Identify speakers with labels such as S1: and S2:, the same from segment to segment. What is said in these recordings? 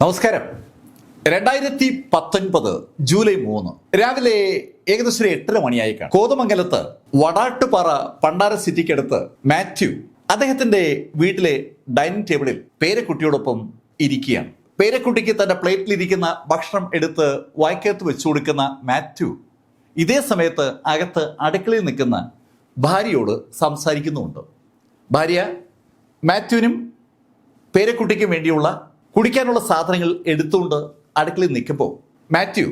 S1: നമസ്കാരം. രണ്ടായിരത്തി പത്തൊൻപത് ജൂലൈ മൂന്ന് രാവിലെ ഏകദേശം ഒരു എട്ടര മണിയായി കാണും. കോതമംഗലത്ത് വടാട്ടുപാറ പണ്ടാര സിറ്റിക്കടുത്ത് മാത്യു അദ്ദേഹത്തിന്റെ വീട്ടിലെ ഡൈനിങ് ടേബിളിൽ പേരക്കുട്ടിയോടൊപ്പം ഇരിക്കുകയാണ്. പേരക്കുട്ടിക്ക് തന്റെ പ്ലേറ്റിൽ ഇരിക്കുന്ന ഭക്ഷണം എടുത്ത് വായ്ക്കകത്ത് വെച്ചു കൊടുക്കുന്ന മാത്യു ഇതേ സമയത്ത് അകത്ത് അടുക്കളയിൽ നിൽക്കുന്ന ഭാര്യയോട് സംസാരിക്കുന്നുമുണ്ട്. ഭാര്യ മാത്യുവിനും പേരക്കുട്ടിക്കും വേണ്ടിയുള്ള കുടിക്കാനുള്ള സാധനങ്ങൾ എടുത്തുകൊണ്ട് അടുക്കളയിൽ നിൽക്കുമ്പോൾ മാത്യു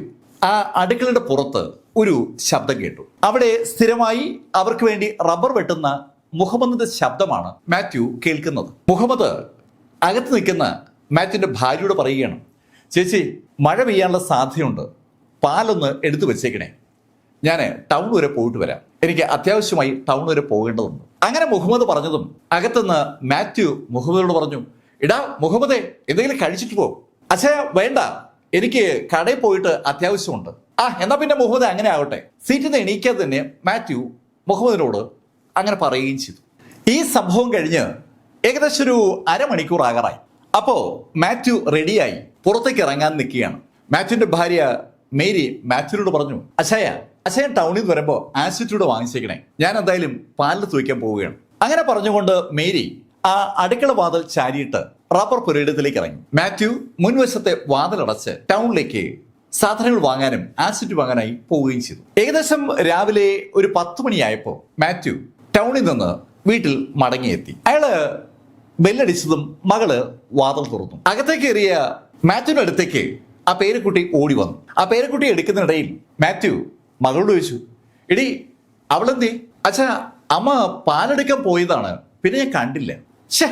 S1: ആ അടുക്കളയുടെ പുറത്ത് ഒരു ശബ്ദം കേട്ടു. അവിടെ സ്ഥിരമായി അവർക്ക് വേണ്ടി റബ്ബർ വെട്ടുന്ന മുഹമ്മദിന്റെ ശബ്ദമാണ് മാത്യു കേൾക്കുന്നത്. മുഹമ്മദ് അകത്ത് നിൽക്കുന്ന മാത്യുവിന്റെ ഭാര്യയോട് പറയുകയാണ് ചേച്ചി മഴ പെയ്യാനുള്ള സാധ്യതയുണ്ട്. പാലൊന്ന് എടുത്തു വെച്ചേക്കണേ. ഞാൻ ടൗൺ വരെ പോയിട്ട് വരാം. എനിക്ക് അത്യാവശ്യമായി ടൗൺ വരെ പോകേണ്ടതുണ്ട്. അങ്ങനെ മുഹമ്മദ് പറഞ്ഞതും അകത്തുനിന്ന് മാത്യു മുഹമ്മദിനോട് പറഞ്ഞു ഇടാ മുഹമ്മദേ എന്തെങ്കിലും കഴിച്ചിട്ട് പോ. അച്ഛാ വേണ്ട. എനിക്ക് കടയിൽ പോയിട്ട് അത്യാവശ്യമുണ്ട്. ആ എന്നാ പിന്നെ മുഹമ്മദ് അങ്ങനെ ആവട്ടെ. സീറ്റിൽ നിന്ന് എണീക്കാതെ തന്നെ മാത്യു മുഹമ്മദിനോട് അങ്ങനെ പറയുകയും ചെയ്തു. ഈ സംഭവം കഴിഞ്ഞ് ഏകദേശം ഒരു അരമണിക്കൂർ ആകാറായി. അപ്പോ മാത്യു റെഡിയായി പുറത്തേക്ക് ഇറങ്ങാൻ നിൽക്കുകയാണ്. മാത്യുവിന്റെ ഭാര്യ മേരി മാത്യുവിനോട് പറഞ്ഞു അച്ഛായ അച്ഛൻ ടൗണിൽ നിന്ന് വരുമ്പോൾ ആസിറ്റ്യൂഡ് വാങ്ങിച്ചേക്കണേ. ഞാൻ എന്തായാലും പാലിൽ തൂക്കാൻ പോവുകയാണ്. അങ്ങനെ പറഞ്ഞുകൊണ്ട് മേരി ആ അടുക്കള വാതിൽ ചാരിയിട്ട് റബ്ബർ പുരയിടത്തിലേക്ക് ഇറങ്ങി. മാത്യു മുൻവശത്തെ വാതിലടച്ച് ടൗണിലേക്ക് സാധനങ്ങൾ വാങ്ങാനും ആസിഡ് വാങ്ങാനായി പോവുകയും ചെയ്തു. ഏകദേശം രാവിലെ ഒരു പത്ത് മണിയായപ്പോൾ മാത്യു ടൗണിൽ നിന്ന് വീട്ടിൽ മടങ്ങിയെത്തി. അയാൾ ബെല്ലടിച്ചതും മകൾ വാതിൽ തുറന്നു. അകത്തേക്ക് കയറിയ മാത്യുവിന്റെ അടുത്തേക്ക് ആ പേരക്കുട്ടി ഓടി വന്നു. ആ പേരക്കുട്ടി എടുക്കുന്നിടയിൽ മാത്യു മകളോട് ചോദിച്ചു എടി അവളെന്തേ? അച്ഛാ അമ്മ പാലെടുക്കാൻ പോയതാണ്. പിന്നെ ഞാൻ കണ്ടില്ല. ഛേ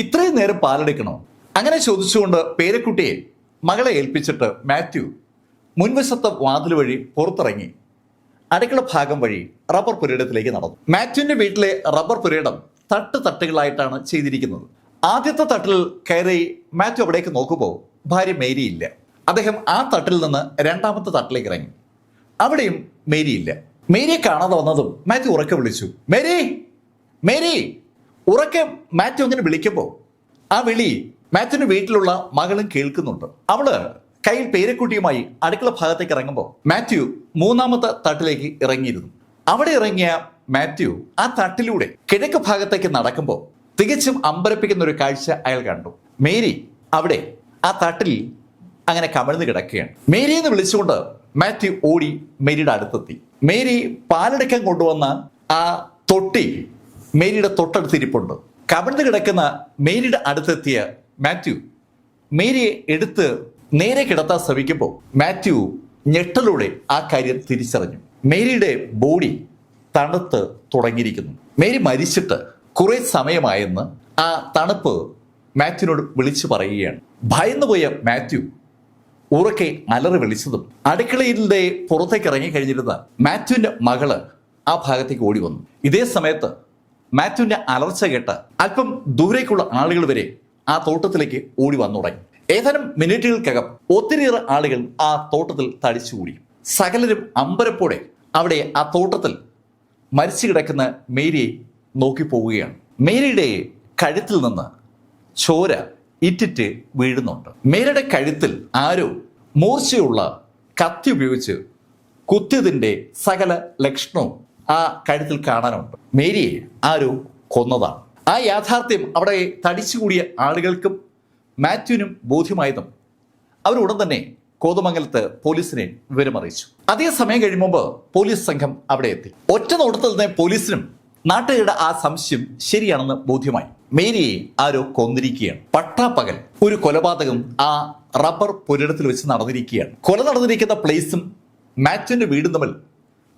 S1: ഇത്രയും നേരം പാലെടുക്കണോ? അങ്ങനെ ചോദിച്ചുകൊണ്ട് പേരക്കുട്ടിയെ മകളെ ഏൽപ്പിച്ചിട്ട് മാത്യു മുൻവശത്തെ വാതിൽ വഴി പുറത്തിറങ്ങി. അടുക്കള ഭാഗം വഴി റബ്ബർ പുരയിടത്തിലേക്ക് നടന്നു. മാത്യുവിന്റെ വീട്ടിലെ റബ്ബർ പുരയിടം തട്ട് തട്ടുകളായിട്ടാണ് ചെയ്തിരിക്കുന്നത്. ആദ്യത്തെ തട്ടിൽ കയറി മാത്യു അവിടേക്ക് നോക്കുമ്പോൾ ഭാര്യ മേരി ഇല്ല അദ്ദേഹം ആ തട്ടിൽ നിന്ന് രണ്ടാമത്തെ തട്ടിലേക്ക് ഇറങ്ങി. അവിടെയും മേരി ഇല്ല മേരിയെ കാണാതെ വന്നതും മാത്യു ഉറക്കെ വിളിച്ചു. മേരി മേരി ഉറക്കെ മാത്യു അങ്ങനെ വിളിക്കുമ്പോൾ ആ വിളി മാത്യുവിന് വീട്ടിലുള്ള മകളും കേൾക്കുന്നുണ്ട്. അവൾ കയ്യിൽ പേരക്കുട്ടിയുമായി അടുക്കള ഭാഗത്തേക്ക് ഇറങ്ങുമ്പോൾ മാത്യു മൂന്നാമത്തെ തട്ടിലേക്ക് ഇറങ്ങിയിരുന്നു. അവിടെ ഇറങ്ങിയ മാത്യു ആ തട്ടിലൂടെ കിഴക്ക് ഭാഗത്തേക്ക് നടക്കുമ്പോൾ തികച്ചും അമ്പരപ്പിക്കുന്ന ഒരു കാഴ്ച അയാൾ കണ്ടു. മേരി അവിടെ ആ തട്ടിൽ അങ്ങനെ കമിഴ്ന്ന് കിടക്കുകയാണ്. മേരി എന്ന് വിളിച്ചുകൊണ്ട് മാത്യു ഓടി മേരിയുടെ അടുത്തെത്തി. മേരി പാലെടുക്കാൻ കൊണ്ടുവന്ന ആ തൊട്ടി മേരിയുടെ തൊട്ടടുത്തിരിപ്പുണ്ട് കമിഴ്ന്ന് കിടക്കുന്ന മേരിയുടെ അടുത്തെത്തിയ മാത്യു. മേരിയെ എടുത്ത് നേരെ കിടത്താൻ ശ്രമിക്കുമ്പോൾ മാത്യു ഞെട്ടലോടെ ആ കാര്യം തിരിച്ചറിഞ്ഞു. മേരിയുടെ ബോഡി തണുത്ത് തുടങ്ങിയിരിക്കുന്നു. മേരി മരിച്ചിട്ട് കുറെ സമയമായെന്ന് ആ തണുപ്പ് മാത്യുവിനോട് വിളിച്ചു പറയുകയാണ്. ഭയന്നുപോയ മാത്യു ഉറക്കെ അലറി വിളിച്ചതും അടുക്കളയിലെ പുറത്തേക്ക് ഇറങ്ങി കഴിഞ്ഞിരുന്ന മാത്യുവിന്റെ മകൾ ആ ഭാഗത്തേക്ക് ഓടി വന്നു. ഇതേ സമയത്ത് മാത്യുവിന്റെ അലർച്ച കേട്ട് അല്പം ദൂരേക്കുള്ള ആളുകൾ വരെ ആ തോട്ടത്തിലേക്ക് ഓടി വന്നു തുടങ്ങി. ഏതാനും മിനിറ്റുകൾക്കകം ഒത്തിരിയേറെ ആളുകൾ ആ തോട്ടത്തിൽ തടിച്ചുകൂടി. സകലരും അമ്പരപ്പോടെ അവിടെ ആ തോട്ടത്തിൽ മരിച്ചു കിടക്കുന്ന മേരിയെ നോക്കി പോവുകയാണ്. മേരിയുടെ കഴുത്തിൽ നിന്ന് ചോര ഇറ്റിറ്റ് വീഴുന്നുണ്ട്. മേരിയുടെ കഴുത്തിൽ ആരോ മൂർച്ചയുള്ള കത്തി ഉപയോഗിച്ച് കുത്തിയതിന്റെ സകല ലക്ഷണവും ആ കഴുത്തിൽ കാണാനുണ്ട്. മേരിയെ ആരോ കൊന്നതാണ്. ആ യാഥാർത്ഥ്യം അവിടെ തടിച്ചുകൂടിയ ആളുകൾക്കും മാത്യുവിനും ബോധ്യമായതും അവരുടൻ തന്നെ കോതമംഗലത്ത് പോലീസിനെ വിവരമറിയിച്ചു. അതേ സമയം കഴിയുമ്പോൾ പോലീസ് സംഘം അവിടെ എത്തി. ഒറ്റ നോട്ടത്തിൽ തന്നെ പോലീസിനും നാട്ടുകാരുടെ ആ സംശയം ശരിയാണെന്ന് ബോധ്യമായി. മേരിയെ ആരോ കൊന്നിരിക്കുകയാണ്. പട്ടാപ്പകൽ ഒരു കൊലപാതകം ആ റബ്ബർ പുരടത്തിൽ വെച്ച് നടന്നിരിക്കുകയാണ്. കൊല നടന്നിരിക്കുന്ന പ്ലേസും മാത്യുവിന്റെ വീടും തമ്മിൽ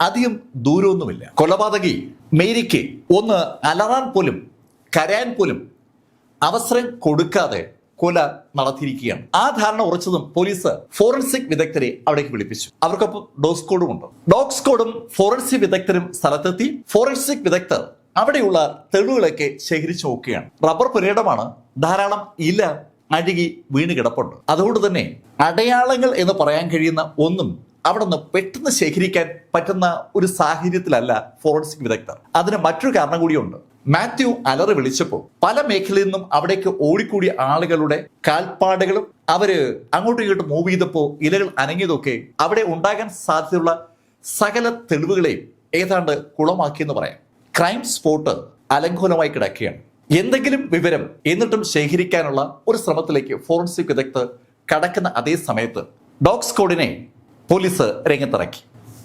S1: അധികം ദൂരമൊന്നുമില്ല. കൊലപാതകി മേരിക്ക് ഒന്ന് അലറാൻ പോലും കരയാൻ പോലും അവസരം കൊടുക്കാതെ കൊല നടത്തിയിരിക്കുകയാണ്. ആ ധാരണ ഉറച്ചതും പോലീസ് ഫോറൻസിക് വിദഗ്ധരെ അവിടേക്ക് വിളിപ്പിച്ചു. അവർക്കൊപ്പം ഡോക്സ് കോഡും ഉണ്ട്. ഡോക്സ് കോഡും ഫോറൻസിക് വിദഗ്ധരും സ്ഥലത്തെത്തി. ഫോറൻസിക് വിദഗ്ധർ അവിടെയുള്ള തെളിവുകളൊക്കെ ശേഖരിച്ചു നോക്കുകയാണ്. റബ്ബർ പുരയിടമാണ്. ധാരാളം ഇല അഴുകി വീണ് കിടപ്പുണ്ട്. അതുകൊണ്ട് തന്നെ അടയാളങ്ങൾ എന്ന് പറയാൻ കഴിയുന്ന ഒന്നും അവിടെ നിന്ന് പെട്ടെന്ന് ശേഖരിക്കാൻ പറ്റുന്ന ഒരു സാഹചര്യത്തിലല്ല ഫോറൻസിക് വിദഗ്ധർ. അതിന് മറ്റൊരു കാരണം കൂടിയുണ്ട്. മാത്യു അലറി വിളിച്ചപ്പോൾ പല മേഖലയിൽ നിന്നും അവിടേക്ക് ഓടിക്കൂടിയ ആളുകളുടെ കാൽപ്പാടുകളും അവർ അങ്ങോട്ടും ഇങ്ങോട്ടും മൂവ് ചെയ്തപ്പോൾ ഇലകൾ അനങ്ങിയതൊക്കെ അവിടെ ഉണ്ടാകാൻ സാധ്യതയുള്ള സകല തെളിവുകളെയും ഏതാണ്ട് കുളമാക്കിയെന്ന് പറയാം. ക്രൈം സ്പോട്ട് അലങ്കോലമായി കിടക്കുകയാണ്. എന്തെങ്കിലും വിവരം എന്നിട്ടും ശേഖരിക്കാനുള്ള ഒരു ശ്രമത്തിലേക്ക് ഫോറൻസിക് വിദഗ്ധർ കടക്കുന്ന അതേ സമയത്ത് ഡോഗ് സ്ക്വാഡിനെ പോലീസ് രംഗത്തിറക്കി.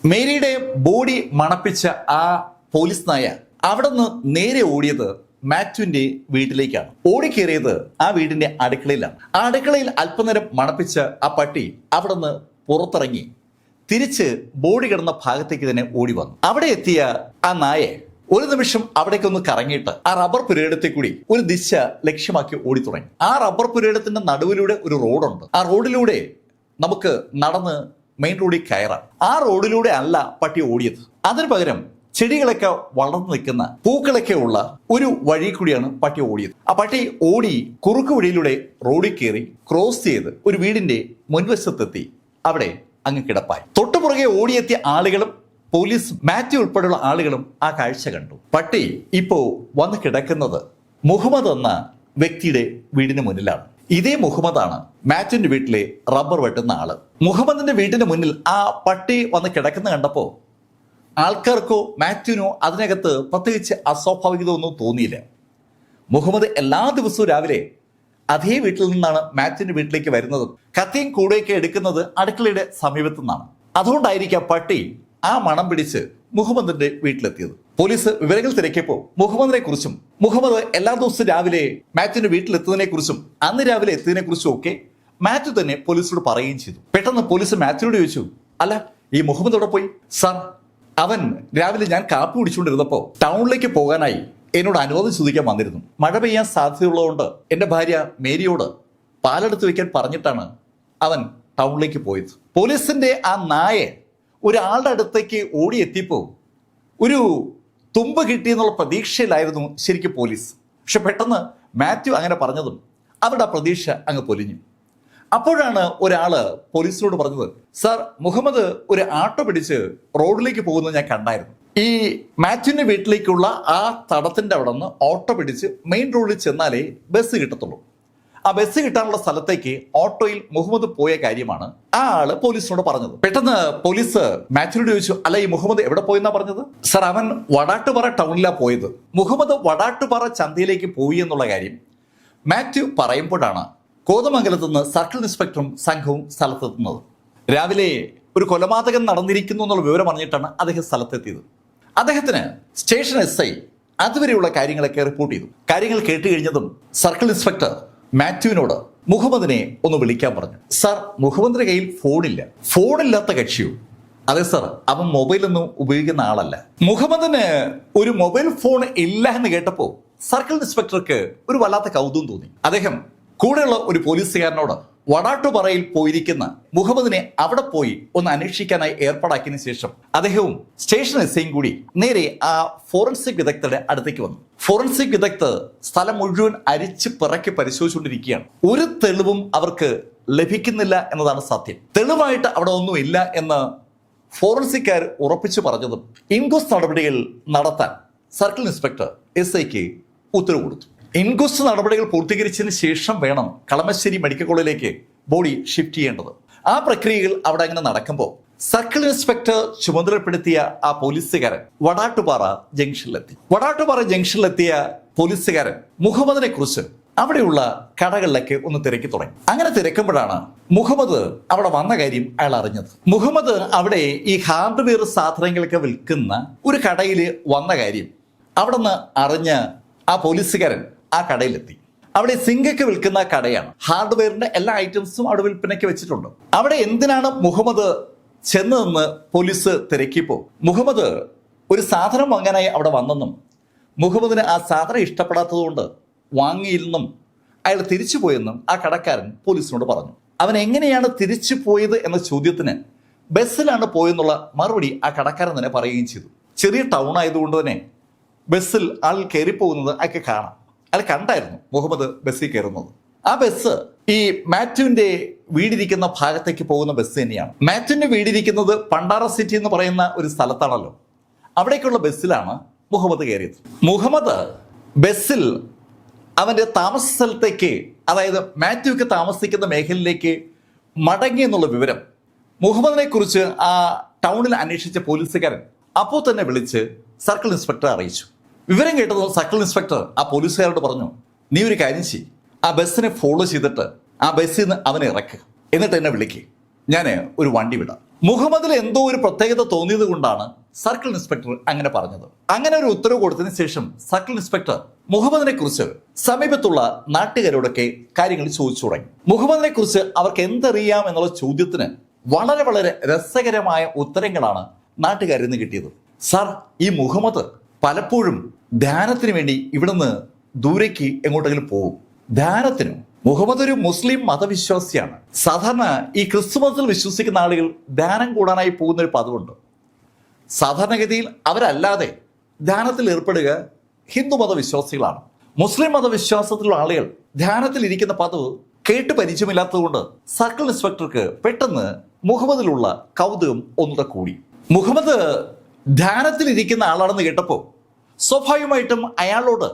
S1: മേരിയുടെ ബോഡി മണപ്പിച്ച ആ പോലീസ് നായ അവിടെ നിന്ന് നേരെ ഓടിയത് മാത്യുവിന്റെ വീട്ടിലേക്കാണ്. ഓടിക്കേറിയത് ആ വീടിന്റെ അടുക്കളയിലാണ്. ആ അടുക്കളയിൽ അല്പനേരം മണപ്പിച്ച ആ പട്ടി അവിടെ നിന്ന് പുറത്തിറങ്ങി തിരിച്ച് ബോഡി കിടന്ന ഭാഗത്തേക്ക് തന്നെ ഓടി വന്നു. അവിടെ എത്തിയ ആ നായെ ഒരു നിമിഷം അവിടേക്കൊന്ന് കറങ്ങിയിട്ട് ആ റബ്ബർ പുരയിടത്തെ കൂടി ഒരു ദിശ ലക്ഷ്യമാക്കി ഓടി തുടങ്ങി. ആ റബ്ബർ പുരയിടത്തിന്റെ നടുവിലൂടെ ഒരു റോഡുണ്ട്. ആ റോഡിലൂടെ നമുക്ക് നടന്ന് മെയിൻ റോഡിൽ കയറാം ആ റോഡിലൂടെ അല്ല പട്ടി ഓടിയത്. അതിന് പകരം ചെടികളൊക്കെ വളർന്നു നിൽക്കുന്ന പൂക്കളൊക്കെ ഉള്ള ഒരു വഴി കൂടിയാണ് പട്ടി ഓടിയത്. ആ പട്ടി ഓടി കുറുക്ക് വഴിയിലൂടെ റോഡിൽ കയറി ക്രോസ് ചെയ്ത് ഒരു വീടിന്റെ മുൻവശത്തെത്തി. അവിടെ അങ്ങ് കിടപ്പായി. തൊട്ടുപുറകെ ഓടിയെത്തിയ ആളുകളും പോലീസ് മാത്യു ഉൾപ്പെടെയുള്ള ആളുകളും ആ കാഴ്ച കണ്ടു. പട്ടി ഇപ്പോ വന്ന് കിടക്കുന്നത് മുഹമ്മദ് എന്ന വ്യക്തിയുടെ വീടിന് മുന്നിലാണ്. ഇതേ മുഹമ്മദാണ് മാറ്റിന്റെ വീട്ടിലെ റബ്ബർ വെട്ടുന്ന ആൾ. മുഹമ്മദിന്റെ വീടിന് മുന്നിൽ ആ പട്ടി വന്ന് കിടക്കുന്ന കണ്ടപ്പോൾ ആൾക്കാർക്കോ മാത്യുവിനോ അതിനകത്ത് പ്രത്യേകിച്ച് അസ്വാഭാവികത ഒന്നും തോന്നിയില്ല. മുഹമ്മദ് എല്ലാ ദിവസവും രാവിലെ അതേ വീട്ടിൽ നിന്നാണ് മാത്യുവിന്റെ വീട്ടിലേക്ക് വരുന്നതും കത്തിയും കൂടെയൊക്കെ എടുക്കുന്നത് അടുക്കളയുടെ സമീപത്തു നിന്നാണ്. അതുകൊണ്ടായിരിക്കാം പട്ടി ആ മണം പിടിച്ച് മുഹമ്മദിന്റെ വീട്ടിലെത്തിയത്. പോലീസ് വിവരങ്ങൾ തിരക്കിയപ്പോൾ മുഹമ്മദിനെ കുറിച്ചും മുഹമ്മദ് എല്ലാ ദിവസവും രാവിലെ മാത്യുവിന്റെ വീട്ടിലെത്തുന്നതിനെ കുറിച്ചും അന്ന് രാവിലെ എത്തിയതിനെ കുറിച്ചും ഒക്കെ മാത്യു തന്നെ പോലീസിനോട് പറയുകയും ചെയ്തു. പെട്ടെന്ന് പോലീസ് മാത്യുവിനോട് ചോദിച്ചു അല്ല ഈ മുഹമ്മദ് അവിടെ പോയി? സാർ അവൻ രാവിലെ ഞാൻ കാപ്പി കുടിച്ചുകൊണ്ടിരുന്നപ്പോൾ ടൗണിലേക്ക് പോകാനായി എന്നോട് അനുവാദം ചോദിക്കാൻ വന്നിരുന്നു. മഴ പെയ്യാൻ സാധ്യതയുള്ളതുകൊണ്ട് എന്റെ ഭാര്യ മേരിയോട് പാലെടുത്ത് വയ്ക്കാൻ പറഞ്ഞിട്ടാണ് അവൻ ടൗണിലേക്ക് പോയത്. പോലീസിന്റെ ആ നായ ഒരാളുടെ അടുത്തേക്ക് ഓടിയെത്തിയപ്പോൾ ഒരു തുമ്പ് കിട്ടിയെന്നുള്ള പ്രതീക്ഷയിലായിരുന്നു ശരിക്കും പോലീസ്. പക്ഷെ പെട്ടെന്ന് മാത്യു അങ്ങനെ പറഞ്ഞതും അവരുടെ ആ പ്രതീക്ഷ അങ്ങ് പൊലിഞ്ഞു. അപ്പോഴാണ് ഒരാൾ പോലീസിനോട് പറഞ്ഞത് സർ മുഹമ്മദ് ഒരു ആട്ടോ പിടിച്ച് റോഡിലേക്ക് പോകുന്നത് ഞാൻ കണ്ടായിരുന്നു. ഈ മാത്യുവിന്റെ വീട്ടിലേക്കുള്ള ആ തടത്തിന്റെ അവിടെ നിന്ന് ഓട്ടോ പിടിച്ച് മെയിൻ റോഡിൽ ചെന്നാലേ ബസ് കിട്ടത്തുള്ളൂ. ആ ബസ് കിട്ടാനുള്ള സ്ഥലത്തേക്ക് ഓട്ടോയിൽ മുഹമ്മദ് പോയ കാര്യമാണ് ആ ആൾ പോലീസിനോട് പറഞ്ഞത്. പെട്ടെന്ന് പോലീസ് മാത്യുവിനോട് ചോദിച്ചു അല്ല ഈ മുഹമ്മദ് എവിടെ പോയെന്നാ പറഞ്ഞത്? സർ അവൻ വടാട്ടുപാറ ടൗണിലാ പോയത്. മുഹമ്മദ് വടാട്ടുപാറ ചന്തയിലേക്ക് പോയി എന്നുള്ള കാര്യം മാത്യു പറയുമ്പോഴാണ് കോതമംഗലത്ത് നിന്ന് സർക്കിൾ ഇൻസ്പെക്ടറും സംഘവും സ്ഥലത്തെത്തുന്നത് രാവിലെ ഒരു കൊലപാതകം നടന്നിരിക്കുന്നു എന്നുള്ള വിവരം അറിഞ്ഞിട്ടാണ് അദ്ദേഹം സ്ഥലത്തെത്തിയത്. അദ്ദേഹത്തിന് സ്റ്റേഷൻ എസ് ഐ അതുവരെയുള്ള കാര്യങ്ങളൊക്കെ റിപ്പോർട്ട് ചെയ്തു. കാര്യങ്ങൾ കേട്ട് കഴിഞ്ഞതും സർക്കിൾ ഇൻസ്പെക്ടർ മാത്യുവിനോട് മുഹമ്മദിനെ ഒന്ന് വിളിക്കാൻ പറഞ്ഞു. സാർ മുഹമ്മദിന്റെ കയ്യിൽ ഫോണില്ല. ഫോണില്ലാത്ത കക്ഷിയോ? അതെ സാർ. അവൻ മൊബൈലൊന്നും ഉപയോഗിക്കുന്ന ആളല്ല. മുഹമ്മദിന് ഒരു മൊബൈൽ ഫോൺ ഇല്ല എന്ന് കേട്ടപ്പോൾ സർക്കിൾ ഇൻസ്പെക്ടർക്ക് ഒരു വല്ലാത്ത കൗതുകം തോന്നി. അദ്ദേഹം കൂടെയുള്ള ഒരു പോലീസുകാരനോട് വടാട്ടുപാറയിൽ പോയിരിക്കുന്ന മുഹമ്മദിനെ അവിടെ പോയി ഒന്ന് അന്വേഷിക്കാനായി ഏർപ്പാടാക്കിയതിനു ശേഷം അദ്ദേഹവും സ്റ്റേഷൻ എസ് ഐയും കൂടി നേരെ ആ ഫോറൻസിക് വിദഗ്ധരുടെ അടുത്തേക്ക് വന്നു. ഫോറൻസിക് വിദഗ്ധർ സ്ഥലം മുഴുവൻ അരിച്ച് പിറക്കി പരിശോധിച്ചുകൊണ്ടിരിക്കുകയാണ്. ഒരു തെളിവും അവർക്ക് ലഭിക്കുന്നില്ല എന്നതാണ് സത്യം. തെളിവായിട്ട് അവിടെ ഒന്നുമില്ല എന്ന് ഫോറൻസിക്കാർ ഉറപ്പിച്ചു പറഞ്ഞതും ഇൻക്വസ്റ്റ് നടപടികൾ നടത്താൻ സർക്കിൾ ഇൻസ്പെക്ടർ എസ് ഐക്ക് ഉത്തരവ് കൊടുത്തു. ഇൻക്വസ്റ്റ് നടപടികൾ പൂർത്തീകരിച്ചതിന് ശേഷം വേണം കളമശ്ശേരി മെഡിക്കൽ കോളേജിലേക്ക് ബോഡി ഷിഫ്റ്റ് ചെയ്യേണ്ടത്. ആ പ്രക്രിയകൾ അവിടെ അങ്ങനെ നടക്കുമ്പോൾ സർക്കിൾ ഇൻസ്പെക്ടർ ചുമതലപ്പെടുത്തിയ ആ പോലീസുകാരൻ വടാട്ടുപാറ ജംഗ്ഷനിലെത്തി. വടാട്ടുപാറ ജംഗ്ഷനിലെത്തിയ പോലീസുകാരൻ മുഹമ്മദിനെ കുറിച്ച് അവിടെയുള്ള കടകളിലേക്ക് ഒന്ന് തിരക്കി തുടങ്ങി. അങ്ങനെ തിരക്കുമ്പോഴാണ് മുഹമ്മദ് അവിടെ വന്ന കാര്യം അയാൾ അറിഞ്ഞത്. മുഹമ്മദ് അവിടെ ഈ ഹാർഡ്വെയർ സാധനങ്ങളൊക്കെ വിൽക്കുന്ന ഒരു കടയിൽ വന്ന കാര്യം അവിടെ നിന്ന് അറിഞ്ഞ ആ പോലീസുകാരൻ ആ കടയിലെത്തി. അവിടെ സിംഗയ്ക്ക് വിൽക്കുന്ന കടയാണ്. ഹാർഡ്വെയറിന്റെ എല്ലാ ഐറ്റംസും അവിടെ വിൽപ്പനയ്ക്ക് വെച്ചിട്ടുണ്ട്. അവിടെ എന്തിനാണ് മുഹമ്മദ് ചെന്നതെന്ന് പോലീസ് തിരക്കിയപ്പോൾ മുഹമ്മദ് ഒരു സാധനം വാങ്ങാനായി അവിടെ വന്നെന്നും മുഹമ്മദിന് ആ സാധനം ഇഷ്ടപ്പെടാത്തതുകൊണ്ട് വാങ്ങിയില്ലെന്നും അയാൾ തിരിച്ചു പോയെന്നും ആ കടക്കാരൻ പോലീസിനോട് പറഞ്ഞു. അവൻ എങ്ങനെയാണ് തിരിച്ചു പോയത് എന്ന ചോദ്യത്തിന് ബസ്സിലാണ് പോയെന്നുള്ള മറുപടി ആ കടക്കാരൻ തന്നെ പറയുകയും ചെയ്തു. ചെറിയ ടൗൺ ആയതുകൊണ്ട് തന്നെ ബസ്സിൽ ആൾ കയറിപ്പോകുന്നത് അയാൾക്ക് കാണാം. അയാൾ കണ്ടായിരുന്നു മുഹമ്മദ് ബസ്സിൽ കയറുന്നത്. ആ ബസ് ഈ മാത്യുവിന്റെ വീടിരിക്കുന്ന ഭാഗത്തേക്ക് പോകുന്ന ബസ് തന്നെയാണ്. മാത്യുവിന്റെ വീടിരിക്കുന്നത് പണ്ടാറ സിറ്റി എന്ന് പറയുന്ന ഒരു സ്ഥലത്താണല്ലോ. അവിടേക്കുള്ള ബസ്സിലാണ് മുഹമ്മദ് കയറിയത്. മുഹമ്മദ് ബസ്സിൽ അവന്റെ താമസ സ്ഥലത്തേക്ക് അതായത് മാത്യുക്ക് താമസിക്കുന്ന മേഖലയിലേക്ക് മടങ്ങി എന്നുള്ള വിവരം മുഹമ്മദിനെ കുറിച്ച് ആ ടൗണിൽ അന്വേഷിച്ച പോലീസുകാരൻ അപ്പോൾ തന്നെ വിളിച്ച് സർക്കിൾ ഇൻസ്പെക്ടറെ അറിയിച്ചു. വിവരം കേട്ടത് സർക്കിൾ ഇൻസ്പെക്ടർ. ആ പോലീസുകാരോട് പറഞ്ഞു നീ ഒരു കാര്യം ചെയ് ആ ബസ്സിനെ ഫോളോ ചെയ്തിട്ട് ആ ബസ്സിൽ നിന്ന് അവനെ ഇറക്കുക. എന്നിട്ട് എന്നെ വിളിക്കുക ഞാൻ ഒരു വണ്ടി വിടാം. മുഹമ്മദിൽ എന്തോ ഒരു പ്രത്യേകത തോന്നിയത് കൊണ്ടാണ് സർക്കിൾ ഇൻസ്പെക്ടർ അങ്ങനെ പറഞ്ഞത്. അങ്ങനെ ഒരു ഉത്തരവ് കൊടുത്തതിന് ശേഷം സർക്കിൾ ഇൻസ്പെക്ടർ മുഹമ്മദിനെ കുറിച്ച് സമീപത്തുള്ള നാട്ടുകാരോടൊക്കെ കാര്യങ്ങൾ ചോദിച്ചു തുടങ്ങി. മുഹമ്മദിനെ കുറിച്ച് അവർക്ക് എന്തറിയാം എന്നുള്ള ചോദ്യത്തിന് വളരെ വളരെ രസകരമായ ഉത്തരങ്ങളാണ് നാട്ടുകാരിൽ നിന്ന് കിട്ടിയത്. സർ ഈ മുഹമ്മദ് പലപ്പോഴും ധ്യാനത്തിന് വേണ്ടി ഇവിടുന്ന് ദൂരേക്ക് എങ്ങോട്ടെങ്കിലും പോകും. ധ്യാനത്തിന് മുഹമ്മദ് ഒരു മുസ്ലിം മതവിശ്വാസിയാണ്. സാധാരണ ഈ ക്രിസ്തുമസിൽ വിശ്വസിക്കുന്ന ആളുകൾ ധ്യാനം കൂടാനായി പോകുന്ന ഒരു പതിവുണ്ട്. സാധാരണഗതിയിൽ അവരല്ലാതെ ധ്യാനത്തിൽ ഏർപ്പെടുക ഹിന്ദു മതവിശ്വാസികളാണ്. മുസ്ലിം മതവിശ്വാസത്തിലുള്ള ആളുകൾ ധ്യാനത്തിൽ ഇരിക്കുന്ന പതിവ് കേട്ട് പരിചയമില്ലാത്തതുകൊണ്ട് സർക്കിൾ ഇൻസ്പെക്ടർക്ക് പെട്ടെന്ന് മുഹമ്മദിലുള്ള കൗതുകം ഒന്നുകൂടെ കൂടി. മുഹമ്മദ് ധ്യാനത്തിൽ ഇരിക്കുന്ന ആളാണെന്ന് കേട്ടപ്പോൾ സ്വാഭാവികമായിട്ടും അയാളോട്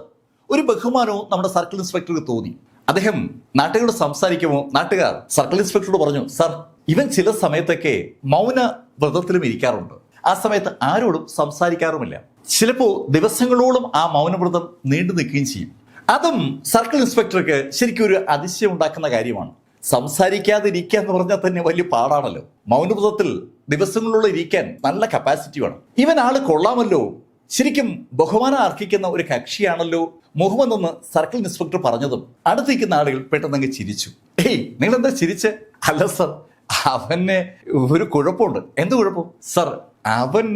S1: ഒരു ബഹുമാനവും നമ്മുടെ സർക്കിൾ ഇൻസ്പെക്ടർക്ക് തോന്നി. അദ്ദേഹം നാട്ടുകാരോട് സംസാരിക്കുമോ നാട്ടുകാർ സർക്കിൾ ഇൻസ്പെക്ടറോട് പറഞ്ഞു സർ ഇവൻ ചില സമയത്തൊക്കെ മൗന വ്രതത്തിലും ഇരിക്കാറുണ്ട്. ആ സമയത്ത് ആരോടും സംസാരിക്കാറുമില്ല. ചിലപ്പോൾ ദിവസങ്ങളോളം ആ മൗനവ്രതം നീണ്ടു നിൽക്കുകയും ചെയ്യും. അതും സർക്കിൾ ഇൻസ്പെക്ടർക്ക് ശരിക്കും ഒരു അതിശയം ഉണ്ടാക്കുന്ന കാര്യമാണ്. സംസാരിക്കാതിരിക്കുക എന്ന് പറഞ്ഞാൽ തന്നെ വലിയ പാടാണല്ലോ. മൗനവ്രതത്തിൽ ദിവസങ്ങളോളം ഇരിക്കാൻ നല്ല കപ്പാസിറ്റി വേണം. ഇവൻ ആൾ കൊള്ളാമല്ലോ. ശരിക്കും ബഹുമാനം അർഹിക്കുന്ന ഒരു കക്ഷിയാണല്ലോ മുഹമ്മദ് എന്ന് സർക്കിൾ ഇൻസ്പെക്ടർ പറഞ്ഞതും അടുത്തിരിക്കുന്ന ആളുകൾ പെട്ടെന്ന് ചിരിച്ചു. ഏയ് നിങ്ങൾ എന്താ ചിരിച്ച്? അല്ല സർ അവന് ഒരു കുഴപ്പമുണ്ട്. എന്ത് കുഴപ്പം? സർ അവൻ